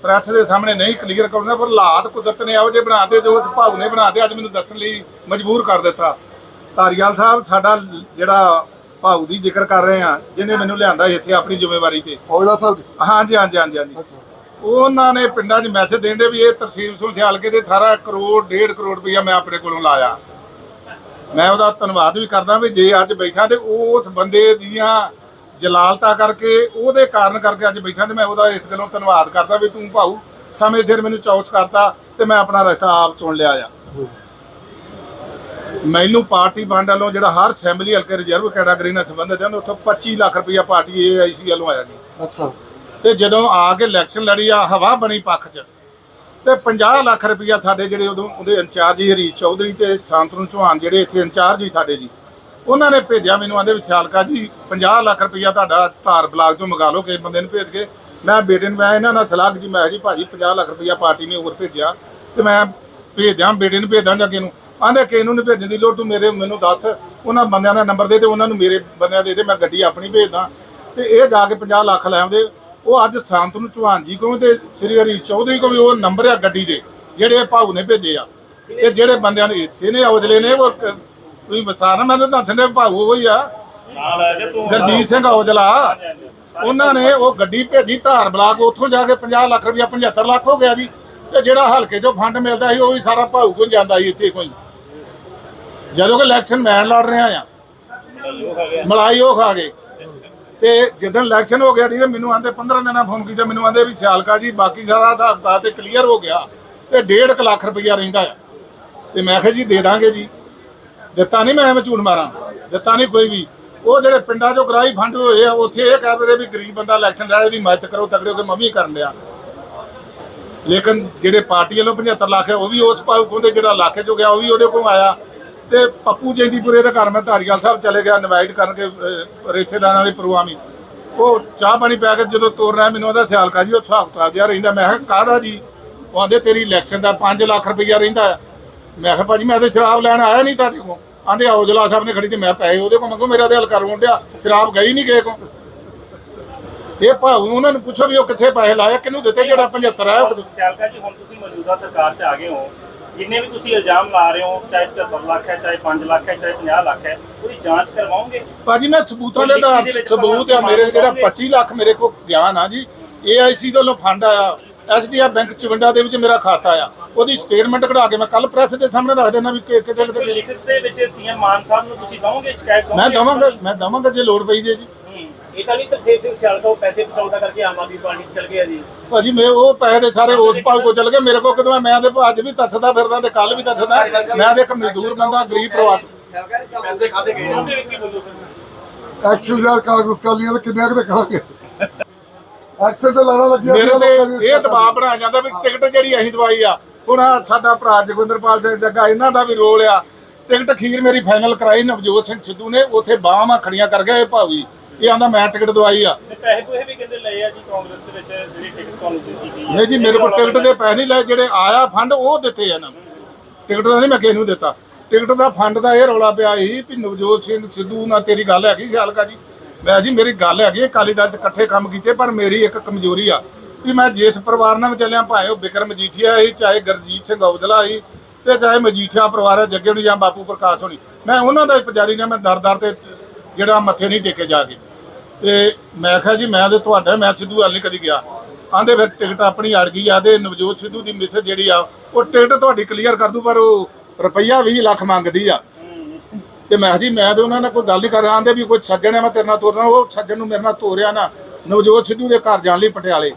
ਪ੍ਰੈਸ ਦੇ ਸਾਹਮਣੇ ਨਹੀਂ ਕਲੀਅਰ ਕਰਨਾ ਪਰ ਹਾਲਾਤ ਕੁਦਰਤ ਨੇ ਇਹੋ ਜਿਹੇ ਬਣਾਤੇ ਜੋ ਭਾਵ ਨੇ ਬਣਾਤੇ ਅੱਜ ਮੈਨੂੰ ਦੱਸਣ ਲਈ ਮਜਬੂਰ ਕਰ ਦਿੱਤਾ। ਧਾਰੀਵਾਲ ਸਾਹਿਬ ਸਾਡਾ ਜਿਹੜਾ ਭਾਊ ਦੀ ਜ਼ਿਕਰ ਕਰ ਰਹੇ ਆ ਜਿਹਨੇ ਮੈਨੂੰ ਲਿਆਂਦਾ ਇੱਥੇ ਆਪਣੀ ਜ਼ਿੰਮੇਵਾਰੀ ਤੇ। ਔਜਲਾ ਸਾਹਿਬ ਜੀ? ਹਾਂਜੀ ਹਾਂਜੀ ਹਾਂਜੀ ਹਾਂਜੀ। ਉਹਨਾਂ ਨੇ ਪਿੰਡਾਂ 'ਚ ਮੈਸੇਜ ਦੇਂਦੇ ਵੀ ਇਹ ਤਰਸੀਮ ਸੁਲਝਾਲ ਕੇ ਤੇ 18 ਕਰੋੜ 1.5 ਕਰੋੜ ਰੁਪਈਆ ਮੈਂ ਆਪਣੇ ਕੋਲੋਂ ਲਾਇਆ। ਮੈਂ ਉਹਦਾ ਧੰਨਵਾਦ ਵੀ ਕਰਦਾ ਵੀ ਜੇ ਅੱਜ ਬੈਠਾ ਤੇ ਉਸ ਬੰਦੇ ਦੀਆਂ ਜਲਾਲਤਾ ਕਰਕੇ ਉਹਦੇ ਕਾਰਨ ਕਰਕੇ ਅੱਜ ਬੈਠਾ ਤੇ ਮੈਂ ਉਹਦਾ ਇਸ ਗੱਲੋਂ ਧੰਨਵਾਦ ਕਰਦਾ ਵੀ ਤੂੰ ਭਾਊ ਸਮੇਂ ਸਿਰ ਮੈਨੂੰ ਚੌਚ ਕਰਤਾ ਤੇ ਮੈਂ ਆਪਣਾ ਰਸਤਾ ਆਪ ਚੁਣ ਲਿਆ ਆ। ਮੈਨੂੰ ਪਾਰਟੀ ਫੰਡ ਵੱਲੋਂ ਜਿਹੜਾ ਹਰ ਅਸੈਂਬਲੀ ਹਲਕੇ ਰਿਜ਼ਰਵ ਕੈਟਾਗਰੀ ਨਾਲ ਸੰਬੰਧਿਤ ਹਨ ਉੱਥੋਂ 25 ਲੱਖ ਰੁਪਈਆ ਪਾਰਟੀ ਏਆਈਸੀ ਵੱਲੋਂ ਆਇਆ ਜੀ। ਅੱਛਾ। ਤੇ ਜਦੋਂ ਆ ਕੇ ਇਲੈਕਸ਼ਨ ਲੜੀ ਆ ਹਵਾ ਬਣੀ ਪੱਖ 'ਚ ਤੇ 50 ਲੱਖ ਰੁਪਈਆ ਸਾਡੇ ਜਿਹੜੇ ਉਦੋਂ ਉਹਦੇ ਇੰਚਾਰਜ ਸੀ ਹਰੀਸ਼ ਚੌਧਰੀ ਤੇ ਸ਼ਾਂਤਨੂ ਚੌਹਾਨ ਜਿਹੜੇ ਇੱਥੇ ਇੰਚਾਰਜ ਸੀ ਸਾਡੇ ਜੀ ਉਹਨਾਂ ਨੇ ਭੇਜਿਆ ਮੈਨੂੰ, ਆਂਦੇ ਵਿਸ਼ਾਲਕਾ ਜੀ 50 ਲੱਖ ਰੁਪਈਆ ਤੁਹਾਡਾ ਧਾਰ ਬਲਾਕ ਤੋਂ ਮੰਗਾ ਲਓ, ਕਿਸੇ ਬੰਦੇ ਨੂੰ ਭੇਜ ਕੇ। ਮੈਂ ਬੇਟੇ ਨੂੰ, ਮੈਂ ਇਹਨਾਂ ਨਾਲ ਸਲਾਹ ਕੀਤੀ, ਮੈਂ ਜੀ ਭਾਜੀ 50 ਲੱਖ ਰੁਪਈਆ ਪਾਰਟੀ ਨੇ ਹੋਰ ਭੇਜਿਆ ਤੇ ਮੈਂ ਭੇਜ ਬੇਟੇ ਨੂੰ ਭੇਜਦਾ ਜਾਂ ਕਿਹਨੂੰ ਆਂਦੇ ਕਿ ਨੂੰ ਨਹੀਂ ਭੇਜਣ ਦੀ ਲੋੜ, ਤੂੰ ਮੇਰੇ, ਮੈਨੂੰ ਦੱਸ, ਉਹਨਾਂ ਬੰਦਿਆਂ ਦਾ ਨੰਬਰ ਦੇ ਤੇ ਉਹਨਾਂ ਨੂੰ ਮੇਰੇ ਬੰਦਿਆਂ ਦੇ ਦੇ, ਮੈਂ ਗੱਡੀ ਆਪਣੀ ਭੇਜਦਾ। ਤੇ ਇਹ ਜਾ ਕੇ 50 ਲੱਖ ਲੈ ਆਉਂਦੇ। ਉਹ ਅੱਜ ਸ਼ਾਂਤਨੂ ਚੌਹਾਨ ਜੀ ਕੋਲ ਤੇ ਸ੍ਰੀ ਹਰੀ ਚੌਧਰੀ ਕੋਲ ਉਹ ਨੰਬਰ ਆ ਗੱਡੀ ਦੇ, ਜਿਹੜੇ ਇਹ ਭਾਊ ਨੇ ਭੇਜੇ ਆ। ਇਹ ਜਿਹੜੇ ਬੰਦਿਆਂ ਨੇ ਇੱਥੇ ਨੇ, ਔਜਲੇ ਨੇ, ਉਹ ਤੁਸੀਂ ਬਸਾਣਾ ਮੈਂ ਤਾਂ ਦੱਸਣ ਦੇ ਭਾਊ ਉਹ ਹੀ ਆ। ਨਾਲ ਆ ਜਾ ਤੂੰ ਗਰਜੀਤ ਸਿੰਘ ਔਜਲਾ ਉਹਨਾਂ ਨੇ ਉਹ ਗੱਡੀ ਭੇਜੀ ਧਾਰ ਬਲਾਕ ਉੱਥੋਂ ਜਾ ਕੇ 50 ਲੱਖ ਰੁਪਇਆ 75 ਲੱਖ ਹੋ ਗਿਆ ਜੀ। ਤੇ ਜਿਹੜਾ ਹਲਕੇ ਚੋਂ ਫੰਡ ਮਿਲਦਾ ਸੀ ਉਹ ਵੀ ਸਾਰਾ ਭਾਊ ਕੋਲ ਜਾਂਦਾ ਸੀ ਇੱਥੇ ਕੋਈ। ਜਦੋਂ ਕਿ ਇਲੈਕਸ਼ਨ ਮੈਂ ਲੜ ਰਿਹਾ ਆ। ਮਲਾਈ ਉਹ ਖਾ ਗਏ। ਤੇ ਜਦੋਂ ਇਲੈਕਸ਼ਨ ਹੋ ਗਿਆ ਜੀ ਤੇ ਮੈਨੂੰ ਆਂਦੇ 15 ਦਿਨਾਂ ਫੋਨ ਕੀਤਾ ਮੈਨੂੰ ਆਂਦੇ ਵੀ ਸਿਆਲਕਾ ਜੀ ਬਾਕੀ ਸਾਰਾ ਹਿਸਾਬ ਕਿਤਾਬ ਤੇ ਕਲੀਅਰ ਹੋ ਗਿਆ। ਤੇ 1.5 ਲੱਖ ਰੁਪਇਆ ਰਹਿੰਦਾ ਆ। ਤੇ ਮੈਂ ਕਿਹਾ ਜੀ ਦੇ ਦਾਂਗੇ ਜੀ। ਦਿੱਤਾ ਨਹੀਂ ਮੈਂ ਐਵੇਂ ਝੂਠ ਮਾਰਾਂ। ਦਿੱਤਾ ਨਹੀਂ ਕੋਈ ਵੀ। ਉਹ ਜਿਹੜੇ ਪਿੰਡਾਂ ਚੋਂ ਗ੍ਰਾਹੀ ਫੰਡ ਹੋਏ ਆ, ਉੱਥੇ ਇਹ ਕਹਿੰਦੇ ਨੇ ਵੀ ਗਰੀਬ ਬੰਦਾ ਇਲੈਕਸ਼ਨ ਲੜੇ ਦੀ ਮਦਦ ਕਰੋ, ਤਗੜੇ ਹੋ ਕੇ ਮੰਮੀ ਕਰਨ ਲਿਆ ਲੇਕਿਨ ਜਿਹੜੇ ਪਾਰਟੀ ਵੱਲੋਂ 75 ਲੱਖ ਹੈ, ਉਹ ਵੀ ਉਸ ਪਾਉ ਕੋਲ ਜਿਹੜਾ ਇਲਾਕੇ ਚੋਂ ਗਿਆ, ਉਹ ਵੀ ਉਹਦੇ ਕੋਲ ਆਇਆ। ਤੇ ਪੱਪੂ ਜੈਦੀਪੁਰੇ ਦੇ ਘਰ ਮੈਂ ਧਾਰੀਵਾਲ ਸਾਹਿਬ ਚਲੇ ਗਿਆ ਇਨਵਾਈਟ ਕਰਕੇ ਰਿਸ਼ਤੇਦਾਰਾਂ ਦੇ ਪ੍ਰੋਗਰਾਮ ਹੀ ਉਹ ਚਾਹ ਪਾਣੀ ਪਿਆ ਕੇ ਜਦੋਂ ਤੋਰਨਾ ਮੈਨੂੰ ਉਹਦਾ ਸਿਆਲਕਾ ਜੀ, ਉਹ ਹਿਸਾਬ ਕਿਤਾਬ ਜਿਹਾ ਰਹਿੰਦਾ। ਮੈਂ ਕਿਹਾ, ਕਾਹਦਾ ਜੀ? ਉਹ ਆਂਦੇ, ਤੇਰੀ ਇਲੈਕਸ਼ਨ ਦਾ 5 ਲੱਖ ਰੁਪਈਆ ਰਹਿੰਦਾ ਮੈਂ ਕਿਹਾ, ਭਾਜੀ, ਮੈਂ ਤਾਂ ਸ਼ਰਾਬ ਲੈਣ ਆਇਆ ਨਹੀਂ ਤੁਹਾਡੇ ਕੋਲ। ਆਂਦੇ ਔਜਲਾ ਸਾਹਿਬ ਨੇ ਖੜੀ ਤੇ ਮੈਂ ਪੈਸੇ ਉਹਦੇ ਕੋਲ ਮੰਗੋ ਮੇਰਾ ਤੇ ਹੱਲ ਕਰਵਾਉਣ ਡਿਆ ਸ਼ਰਾਬ ਗਈ ਨਹੀਂ ਕਿਸੇ ਕੋਲ। ਇਹ ਭਾਊ ਉਹਨਾਂ ਨੂੰ ਪੁੱਛੋ ਵੀ ਉਹ ਕਿੱਥੇ ਪੈਸੇ ਲਾਇਆ ਕਿਹਨੂੰ ਦਿੱਤੇ ਜਿਹੜਾ 75 ਆਇਆ ਉਹ ਸਿਆਲਕਾ ਜੀ ਹੁਣ ਤੁਸੀਂ ਮੌਜੂਦਾ ਸਰਕਾਰ 'ਚ ਆ ਗਏ ਹੋ ਜਿੰਨੇ ਵੀ ਤੁਸੀਂ ਇਲਜ਼ਾਮ ਲਾ ਰਹੇ ਹੋ ਚਾਹੇ 74 ਲੱਖ ਹੈ ਚਾਹੇ 5 ਲੱਖ ਹੈ ਚਾਹੇ 50 ਲੱਖ ਹੈ ਉਹਦੀ ਜਾਂਚ ਕਰਵਾਓਗੇ? ਭਾਜੀ ਮੈਂ ਸਬੂਤਾਂ ਦੇ ਆਧਾਰ ਤੇ ਸਬੂਤ ਆ ਮੇਰੇ ਜਿਹੜਾ 25 ਲੱਖ ਮੇਰੇ ਕੋਲ ਗਿਆਨ ਆ ਜੀ ਏਆਈਸੀ ਵੱਲੋਂ ਫੰਡ ਆਇਆ ਐਸਡੀਆ ਬੈਂਕ ਚਵੰਡਾ ਦੇ ਵਿੱਚ ਮੇਰਾ ਖਾਤਾ ਆ। ਉਹਦੀ ਸਟੇਟਮੈਂਟ ਕਢਾ ਕੇ ਮੈਂ ਕੱਲ ਪ੍ਰੈਸ ਦੇ ਸਾਹਮਣੇ ਰੱਖ ਦੇਣਾ ਵੀ ਕਿ- ਕਿਤੇ ਕਿਤੇ ਲਿਖਤ ਦੇ ਵਿੱਚ ਸੀਐਮ ਮਾਨ ਸਾਹਿਬ ਨੂੰ ਤੁਸੀਂ ਦਵੋਗੇ ਸ਼ਿਕਾਇਤ ਮੈਂ ਦਵੋਗੇ ਦਵਾਂਗਾ ਮੈਂ ਦਵਾਂਗਾ ਜੇ ਲੋੜ ਪਈ ਜੇ ਜੀ। ਹੂੰ। ਇਹ ਤਾਂ ਨਹੀਂ ਤਰਸੇਮ ਸਿੰਘ ਸਿਆਲਕਾ ਉਹ ਪੈਸੇ ਬਚਾਉਂਦਾ ਕਰਕੇ ਆਮ ਆਦਮੀ ਪਾਰਟੀ 'ਚ ਚਲ ਗਿਆ ਜੀ। ਭਾਜੀ ਮੈਂ ਉਹ ਪੈਸੇ ਦੇ ਸਾਰੇ ਉਸ ਭਾਗ ਕੋ ਚਲ ਗਏ। ਮੇਰੇ ਕੋਲ ਕਿਦੋਂ ਮੈਂ ਤੇ ਅੱਜ ਵੀ ਦੱਸਦਾ ਫਿਰਦਾ ਤੇ ਕੱਲ ਵੀ ਦੱਸਦਾ ਮੈਂ ਤੇ ਇੱਕ ਮਜ਼ਦੂਰ ਬੰਦਾ ਗਰੀਬ ਪਰਿਵਾਰ। ਤੋਂ। ਪੈਸੇ ਖਾਦੇ ਗਏ। ਆ। ਉਹਦੇ ਵਿੱਚ ਕੀ ਬੋਲੋ ਫਿਰ? ਐਕਸ਼ਨ ਯਾਰ ਕਾਂਗਰਸ ਕਾਲੀਆਂ ਤੇ ਕਿੰਨੇ ਕੁ? ਕਰਾਂਗੇ ਐਕਸ਼ਨ ਤੇ ਲੜਾ ਲੱਗਿਆ। ਮੇਰੇ ਲੋਕਾਂ ਤੇ ਦੀ ਇਹ ਦਬਾਅ ਬਣਾਇਆ ਜਾਂਦਾ ਵੀ ਟਿਕਟ ਜਿਹੜੀ ਅਸੀਂ ਦਵਾਈ ਆ ਹੁਣ ਆਹ ਸਾਡਾ ਭਰਾ ਜਗਵਿੰਦਰਪਾਲ ਸਿੰਘ ਜੱਗਾ ਇਹਨਾਂ ਦਾ ਵੀ ਰੋਲ ਆ। ਟਿਕਟ ਖੀਰ ਮੇਰੀ ਫਾਈਨਲ ਕਰਾਈ ਨਵਜੋਤ ਸਿੰਘ ਸਿੱਧੂ ਨੇ। ਉੱਥੇ ਬਾਹਾਂ ਖੜੀਆਂ ਕਰ ਗਿਆ ਇਹ ਭਾਵੀ। ਇਹ ਆਂਦਾ ਮੈਂ ਟਿਕਟ ਦਵਾਈ ਆ। ਪੈਸੇ ਪੂਸੇ ਵੀ ਕਹਿੰਦੇ ਲਏ ਆ ਜੀ ਕਾਂਗਰਸ ਦੇ ਵਿੱਚ ਜਿਹੜੀ ਟਿਕਟ ਤੁਹਾਨੂੰ ਦਿੱਤੀ ਗਈ ਹੈ ਨਹੀਂ ਜੀ ਮੇਰੇ ਕੋਲ ਟਿਕਟ ਦੇ ਪੈਸੇ ਨਹੀਂ ਲਏ। ਜਿਹੜੇ ਆਇਆ ਫੰਡ ਉਹ ਦਿੱਤੇ ਇਹਨਾਂ ਨੂੰ। ਟਿਕਟ ਦਾ ਨਹੀਂ ਮੈਂ ਕਿਸੇ ਨੂੰ ਦਿੱਤਾ। ਟਿਕਟ ਦਾ ਫੰਡ ਦਾ ਇਹ ਰੌਲਾ ਪਿਆ ਸੀ ਵੀ ਨਵਜੋਤ ਸਿੰਘ ਸਿੱਧੂ ਨਾਲ ਤੇਰੀ ਗੱਲ ਹੈਗੀ ਸਿਆਲਕਾ ਜੀ। ਮੈਂ ਜੀ ਮੇਰੀ ਗੱਲ ਹੈਗੀ ਅਕਾਲੀ ਦਲ ਚ ਇਕੱਠੇ ਕੰਮ ਕੀਤੇ ਪਰ ਮੇਰੀ ਇੱਕ ਕਮਜ਼ੋਰੀ ਆ। ਵੀ ਮੈਂ ਜਿਸ ਪਰਿਵਾਰ ਨਾਲ ਵੀ ਚੱਲਿਆ, ਭਾਵੇਂ ਉਹ ਬਿਕਰਮ ਮਜੀਠੀਆ ਸੀ ਚਾਹੇ ਗਰਜੀਤ ਸਿੰਘ ਔਜਲਾ ਸੀ ਤੇ ਚਾਹੇ ਮਜੀਠੀਆ ਪਰਿਵਾਰ ਹੈ, ਜੱਗੇ ਹੋਣੀ ਜਾਂ ਬਾਪੂ ਪ੍ਰਕਾਸ਼ ਹੋਣੀ। ਮੈਂ ਉਹਨਾਂ ਦਾ ਪੁਜਾਰੀ ਨੇ ਮੈਂ ਦਰ ਤੇ ਜਿਹੜਾ ਮੱਥੇ ਨਹੀਂ ਟੇਕੇ ਜਾ ਕੇ। ਤੇ ਮੈਂ ਕਿਹਾ ਜੀ, ਮੈਂ ਤੇ ਤੁਹਾਡਾ, ਮੈਂ ਸਿੱਧੂ ਵੱਲ ਨਹੀਂ ਕਦੀ ਗਿਆ। ਆਂਦੇ ਫਿਰ ਟਿਕਟ ਆਪਣੀ ਅੜ ਗਈ ਆ ਤੇ ਨਵਜੋਤ ਸਿੱਧੂ ਦੀ ਮਿਸ ਜਿਹੜੀ ਆ, ਉਹ ਟਿਕਟ ਤੁਹਾਡੀ ਕਲੀਅਰ ਕਰ ਦੂ ਪਰ ਉਹ ਰੁਪਈਆ 20 ਲੱਖ ਮੰਗਦੀ ਆ। ਤੇ ਮੈਂ ਕਿਹਾ ਜੀ, ਮੈਂ ਤੇ ਉਹਨਾਂ ਨਾਲ ਕੋਈ ਗੱਲ ਨਹੀਂ ਕਰ ਆਂਦੇ ਵੀ ਕੋਈ ਸੱਜਣ ਹੈ ਮੈਂ ਤੇਰੇ ਨਾਲ ਤੋਰਨਾ, ਉਹ ਸੱਜਣ ਨੂੰ ਮੇਰੇ ਨਾਲ ਤੋਰਿਆ ਨਾ। ਨਵਜੋਤ ਸਿੱਧੂ ਦੇ ਘਰ ਜਾਣ ਲਈ ਪਟਿਆਲੇ।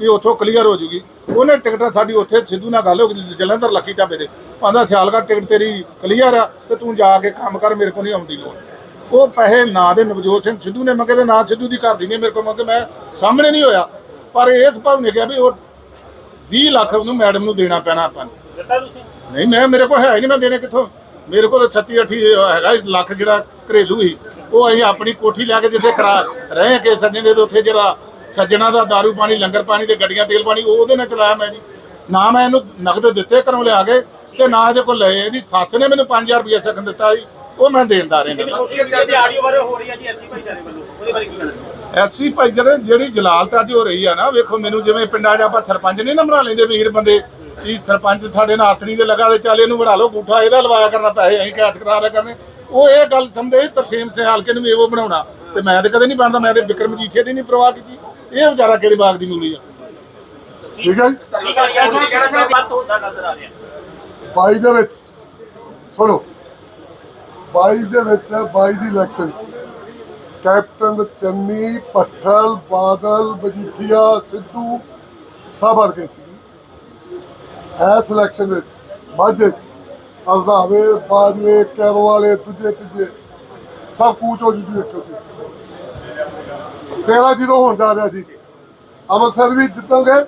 ਵੀ ਉੱਥੋਂ ਕਲੀਅਰ ਹੋ ਜੂਗੀ। ਉਹਨੇ ਟਿਕਟ ਸਾਡੀ ਉੱਥੇ ਸਿੱਧੂ ਨਾਲ ਗੱਲ ਹੋ ਗਈ ਜਲੰਧਰ ਲੱਖੀ ਢਾਬੇ ਤੇ। ਆਂਦਾ ਸਿਆਲਕਾ ਟਿਕਟ ਤੇਰੀ ਕਲੀਅਰ ਆ ਤੇ ਤੂੰ ਜਾ ਕੇ ਕੰਮ ਕਰ ਮੇਰੇ ਕੋਲ ਨਹੀਂ ਆਉਂਦੀ ਲੋੜ। ਉਹ ਪੈਸੇ ਨਾ ਦੇ ਨਵਜੋਤ ਸਿੰਘ ਸਿੱਧੂ ਨੇ ਮੰਗੇ ਤੇ ਨਾ ਸਿੱਧੂ ਦੀ ਘਰ ਦੀ ਨੇ ਮੇਰੇ ਕੋਲ ਮੰਗੇ ਮੈਂ ਸਾਹਮਣੇ ਨਹੀਂ ਹੋਇਆ। ਪਰ ਇਸ ਭਾਵ ਨੇ ਕਿਹਾ ਵੀ ਉਹ 20 ਲੱਖ ਨੂੰ ਮੈਡਮ ਨੂੰ ਦੇਣਾ ਪੈਣਾ ਆਪਾਂ ਨੂੰ। ਦਿੱਤਾ ਤੁਸੀਂ? ਨਹੀਂ ਮੈਂ ਮੇਰੇ ਕੋਲ ਹੈ ਨਹੀਂ ਮੈਂ ਦੇਣੇ ਕਿੱਥੋਂ? ਮੇਰੇ ਕੋਲ ਤਾਂ 36 ਅੱਠੀ ਹੈਗਾ ਇਸ ਲੱਖ ਜਿਹੜਾ ਘਰੇਲੂ ਹੀ ਉਹ ਅਸੀਂ ਆਪਣੀ ਕੋਠੀ ਲਿਆ ਕੇ ਜਿੱਥੇ ਕਰਾ ਰਹੇ ਕੇ ਸੱਜਣੇ ਦੇ ਉੱਥੇ ਜਿਹੜਾ ਸੱਜਣਾ ਦਾ ਦਾਰੂ ਪਾਣੀ ਲੰਗਰ ਪਾਣੀ ਤੇ ਗੱਡੀਆਂ ਤੇਲ ਪਾਣੀ ਉਹ ਉਹਦੇ ਨਾਲ ਚਲਾਇਆ ਮੈਂ ਜੀ। ਨਾ ਮੈਂ ਇਹਨੂੰ ਨਗਦ ਦਿੱਤੇ ਘਰੋਂ ਲਿਆ ਕੇ ਤੇ ਨਾ ਇਹਦੇ ਕੋਲ ਲਏ। ਇਹਦੀ ਸੱਸ ਨੇ ਮੈਨੂੰ 5000 ਰੁਪਏ ਚੱਕਣ ਦਿੱਤਾ ਜੀ। ਉਹ ਮੈਂ ਦੇਣਦਾਰ ਇਹਨਾਂ ਸੋਸ਼ਲ ਮੀਡੀਆ ਤੇ ਆਡੀਓ ਵਾਇਰਲ ਹੋ ਰਹੀ ਹੈ ਜੀ ਐਸੀ ਭਾਈਚਾਰੇ ਵੱਲੋਂ। ਉਹਦੇ ਬਾਰੇ ਕੀ ਕਹਿਣਾ ਐਸੀ ਭਾਈ ਜਿਹੜੇ ਜਿਹੜੀ ਜਲਾਲਤ ਅੱਜ ਹੋ ਰਹੀ ਆ ਨਾ ਵੇਖੋ ਮੈਨੂੰ ਜਿਵੇਂ ਪਿੰਡਾਂ 'ਚ ਆਪਾਂ ਸਰਪੰਚ ਨਹੀਂ ਨਾ ਬਣਾ ਲੈਂਦੇ ਵੀਰ ਬੰਦੇ। ਇਹ ਸਰਪੰਚ ਸਾਡੇ ਨਾਲ ਆਤਰੀ ਦੇ ਲਗਾ ਦੇ ਚੱਲ ਇਹਨੂੰ ਬਣਾ ਲਓ ਗੂਠਾ ਇਹਦਾ ਲਵਾਇਆ ਕਰਨਾ ਪੈਸੇ ਅਸੀਂ ਕੈਚ ਕਰਾ ਲਿਆ ਕਰਨੇ। ਉਹ ਇਹ ਗੱਲ ਸਮਝਦੇ ਤਰਸੀਮ ਸੇ ਹਲਕੇ ਨੂੰ ਵੀ ਇਹੋ ਬਣਾਉਣਾ। ਤੇ ਮੈਂ ਤੇ ਕਦੇ ਨਹੀਂ ਬਣਦਾ ਮੈਂ ਤੇ ਬਿਕਰਮ ਜੀਠੇ ਦੀ ਨਹੀਂ ਪ੍ਰਵਾਹ ਕੀਤੀ। ਇਹ ਵਿਚਾਰਾ ਕਿਹੜੇ ਬਾਗ ਦੀ ਮੂਲੀ ਆ? ਠੀਕ ਹੈ ਜੀ? ਠੀਕ ਹੈ ਜੀ ਅਸੀਂ ਕਿਹੜਾ ਸਰ ਬਾਤ ਹੁੰਦਾ ਨਜ਼ਰ ਆ ਰਿਹਾ 22 ਦੇ ਵਿੱਚ, ਸੁਣੋ। 22 ਦੇ ਵਿੱਚ 22 ਦੀ ਇਲੈਕਸ਼ਨ ਚ। ਕੈਪਟਨ ਚੰਨੀ ਪੱਠਲ ਬਾਦਲ ਮਜੀਠੀਆ ਸਿੱਧੂ, ਸਭ ਵਰਗੇ ਸੀ ਇਸ ਇਲੈਕਸ਼ਨ ਵਿੱਚ, ਮਾਝੇ ਚ ਅਰਦਾਵੇ ਬਾਜਵੇ ਕੈਰੋਂ ਵਾਲੇ ਦੂਜੇ ਤੀਜੇ ਸਭ ਕੂਚ ਹੋ ਜੀ ਜੀ ਵੇਖੋ ਜੀ ਤੇਰਾ ਜੀਰੋ ਹੋਣ ਜਾ ਰਿਹਾ ਜੀ। ਅੰਮ੍ਰਿਤਸਰ ਵੀ ਜਿੱਤਾਂਗੇ,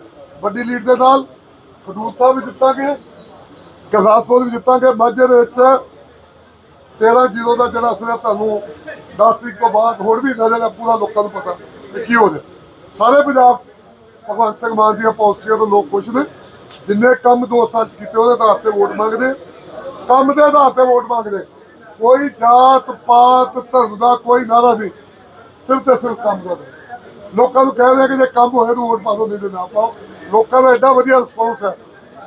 ਵੱਡੀ ਲੀਡ ਦੇ ਨਾਲ। ਖਡੂਰ ਸਾਹਿਬ ਵੀ ਜਿੱਤਾਂਗੇ, ਗੁਰਦਾਸਪੁਰ ਵੀ ਜਿੱਤਾਂਗੇ। ਮਾਝੇ ਦੇ ਵਿੱਚ 13 ਜ਼ੀਰੋ ਦਾ ਜਿਹੜਾ ਅਸਰ ਤੁਹਾਨੂੰ 10 ਤਰੀਕ ਤੋਂ ਬਾਅਦ ਹੋਰ ਵੀ ਨਜ਼ਰ ਹੈ ਪੂਰਾ ਲੋਕਾਂ ਨੂੰ ਪਤਾ ਕਿ ਕੀ ਹੋ ਰਿਹਾ। ਸਾਰੇ ਪੰਜਾਬ, ਭਗਵੰਤ ਸਿੰਘ ਮਾਨ ਦੀਆਂ ਪਾਲਿਸੀਆਂ ਤੋਂ ਲੋਕ ਖੁਸ਼ ਨੇ। ਜਿੰਨੇ ਕੰਮ 2 ਸਾਲ 'ਚ ਕੀਤੇ, ਉਹਦੇ ਆਧਾਰ ਤੇ ਵੋਟ ਮੰਗਦੇ। ਕੰਮ ਦੇ ਆਧਾਰ ਤੇ ਵੋਟ ਮੰਗਦੇ। ਕੋਈ ਜਾਤ ਪਾਤ ਧਰਮ ਦਾ ਕੋਈ ਨਾਰਾ ਨਹੀਂ। ਸਿਰਫ ਤੇ ਸਿਰਫ ਕੰਮ ਦਾ ਲੋਕਾਂ ਨੂੰ ਕਹਿ ਰਹੇ ਕਿ ਜੇ ਕੰਮ ਹੋਇਆ ਤਾਂ ਵੋਟ ਪਾ ਦਿਓ ਨਹੀਂ ਤੇ ਨਾ ਪਾਓ। ਲੋਕਾਂ ਦਾ ਐਡਾ ਵਧੀਆ ਰਿਸਪੌਂਸ ਹੈ।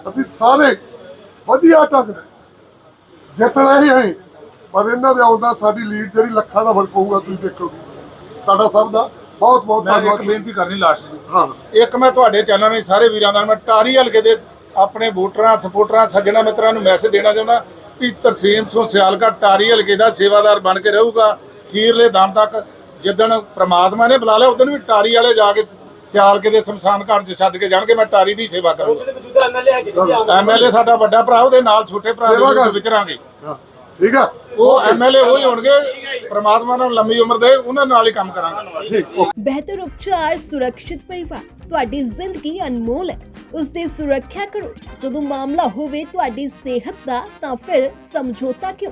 ਅਸੀਂ ਸਾਰੇ ਵਧੀਆ ਢੰਗ ਨਾਲ ਜਿੱਤ ਰਹੇ ਹਾਂ ਪਰ ਇਹਨਾਂ ਦੇ ਆਉਂਦਾ ਸਾਡੀ ਲੀਡ ਜਿਹੜੀ ਲੱਖਾਂ ਦਾ ਫ਼ਰਕ ਹੋਊਗਾ ਤੁਸੀਂ ਦੇਖੋਗੇ। ਤੁਹਾਡਾ ਸਭ ਦਾ ਬਹੁਤ ਬਹੁਤ ਧੰਨਵਾਦ। ਬੇਨਤੀ ਕਰਨੀ ਲਾਸਟ ਹਾਂ। ਇੱਕ ਮੈਂ ਤੁਹਾਡੇ ਚੈਨਲ ਨੇ ਸਾਰੇ ਵੀਰਾਂ ਦਾ ਮੈਂ ਟਾਰੀ ਹਲਕੇ ਦੇ ਆਪਣੇ ਵੋਟਰਾਂ ਸਪੋਰਟਰਾਂ ਸੱਜਣਾ ਮਿੱਤਰਾਂ ਨੂੰ ਮੈਸੇਜ ਦੇਣਾ ਚਾਹੁੰਦਾ ਕਿ ਤਰਸੀਮ ਤੋਂ ਸਿਆਲਕਾ ਟਾਰੀ ਹਲਕੇ ਦਾ ਸੇਵਾਦਾਰ ਬਣ ਕੇ ਰਹੂਗਾ ਖੀਰਲੇ ਦਮ ਤੱਕ। ਜਿੱਦਣ ਪ੍ਰਮਾਤਮਾ ਨੇ ਬੁਲਾ ਲਿਆ ਉਦੋਂ ਵੀ ਟਾਰੀ ਵਾਲੇ ਜਾ ਕੇ ਸਿਆਲਕੇ ਦੇ ਸ਼ਮਸ਼ਾਨ ਘਾਟ 'ਚ ਛੱਡ ਕੇ ਜਾਣਗੇ ਮੈਂ ਟਾਰੀ ਦੀ ਸੇਵਾ ਕਰੂੰਗਾ। ਐਮਐਲਏ ਸਾਡਾ ਵੱਡਾ ਭਰਾ ਉਹਦੇ ਨਾਲ ਛੋਟੇ ਭਰਾ ਦੇ ਵਿਚਰਾਂਗੇ ਠੀਕ ਆ। ਉਹ ਐਮਐਲਏ ਉਹ ਹੀ ਹੋਣਗੇ ਪ੍ਰਮਾਤਮਾ ਨੂੰ ਲੰਮੀ ਉਮਰ ਦੇ ਉਹਨਾਂ ਨਾਲ ਹੀ ਕੰਮ ਕਰਾਂਗੇ। ਠੀਕ ਬਿਹਤਰ ਉਪਚਾਰ ਸੁਰੱਖਿਅਤ ਪਰਿਵਾਰ ਤੁਹਾਡੀ ਜ਼ਿੰਦਗੀ ਅਨਮੋਲ ਹੈ। ਉਸ ਦੀ ਸੁਰੱਖਿਆ ਕਰੋ। ਜਦੋਂ ਮਾਮਲਾ ਹੋਵੇ ਤੁਹਾਡੀ ਸਿਹਤ ਦਾ ਤਾਂ ਫਿਰ ਸਮਝੌਤਾ ਕਿਉਂ?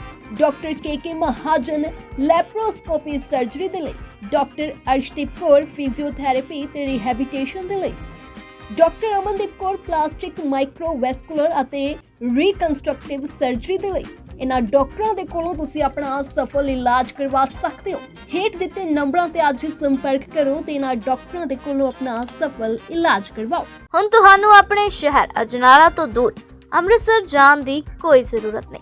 doctor K Mahajan laparoscopy surgery ਦੇ ਲਈ, ਡਾਕਟਰ ਅਰਸ਼ਦੀਪ ਕੌਰ ਫਿਜ਼ੀਓਥੈਰੇਪੀ ਤੇ ਰਿਹੈਬਿਲਿਟੇਸ਼ਨ ਦੇ ਲਈ, doctor Amandeep Kaur plastic microvascular ਅਤੇ ਰੀਕਨਸਟਰਕਟਿਵ ਸਰਜਰੀ ਦੇ ਲਈ। ਇਹਨਾਂ ਡਾਕਟਰਾਂ ਦੇ ਕੋਲੋਂ ਤੁਸੀਂ ਆਪਣਾ ਸਫਲ ਇਲਾਜ ਕਰਵਾ ਸਕਦੇ ਹੋ। ਹੇਠ ਦਿੱਤੇ ਨੰਬਰਾਂ ਤੇ ਅੱਜ ਸੰਪਰਕ ਕਰੋ ਤੇ ਇਹਨਾਂ ਡਾਕਟਰਾਂ ਦੇ ਕੋਲੋਂ ਆਪਣਾ ਸਫਲ ਇਲਾਜ ਕਰਵਾਓ। ਹੁਣ ਤੁਹਾਨੂੰ ਆਪਣੇ ਸ਼ਹਿਰ ਅਜਨਾਲਾ ਤੋਂ ਦੂਰ ਅੰਮ੍ਰਿਤਸਰ ਜਾਣ ਦੀ ਕੋਈ ਜ਼ਰੂਰਤ ਨਹੀਂ।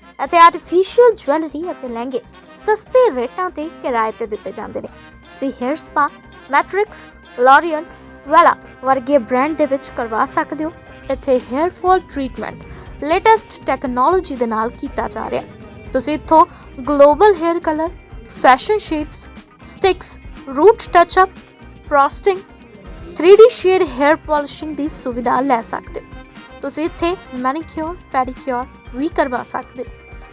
ਅਤੇ ਆਰਟੀਫੀਸ਼ੀਅਲ ਜੁਐਲਰੀ ਅਤੇ ਲਹਿੰਗੇ ਸਸਤੇ ਰੇਟਾਂ ਤੇ ਕਿਰਾਏ ਤੇ ਦਿੱਤੇ ਜਾਂਦੇ ਨੇ। ਤੁਸੀਂ hair spa Matrix L'Oreal Wella ਵਰਗੇ ਬ੍ਰਾਂਡ ਦੇ ਵਿੱਚ ਕਰਵਾ ਸਕਦੇ ਹੋ। ਇੱਥੇ hair fall treatment latest technology ਦੇ ਨਾਲ ਕੀਤਾ ਜਾ ਰਿਹਾ ਤੁਸੀਂ ਇੱਥੋਂ global hair colour fashion shades sticks root touch-up frosting 3D shade hair polishing ਦੀ ਸੁਵਿਧਾ ਲੈ ਸਕਦੇ ਹੋ। ਤੁਸੀਂ ਇੱਥੇ ਮੈਨੀਕਿਉਰ ਪੈਡੀਕਿਉਰ ਵੀ ਕਰਵਾ ਸਕਦੇ ਹੋ।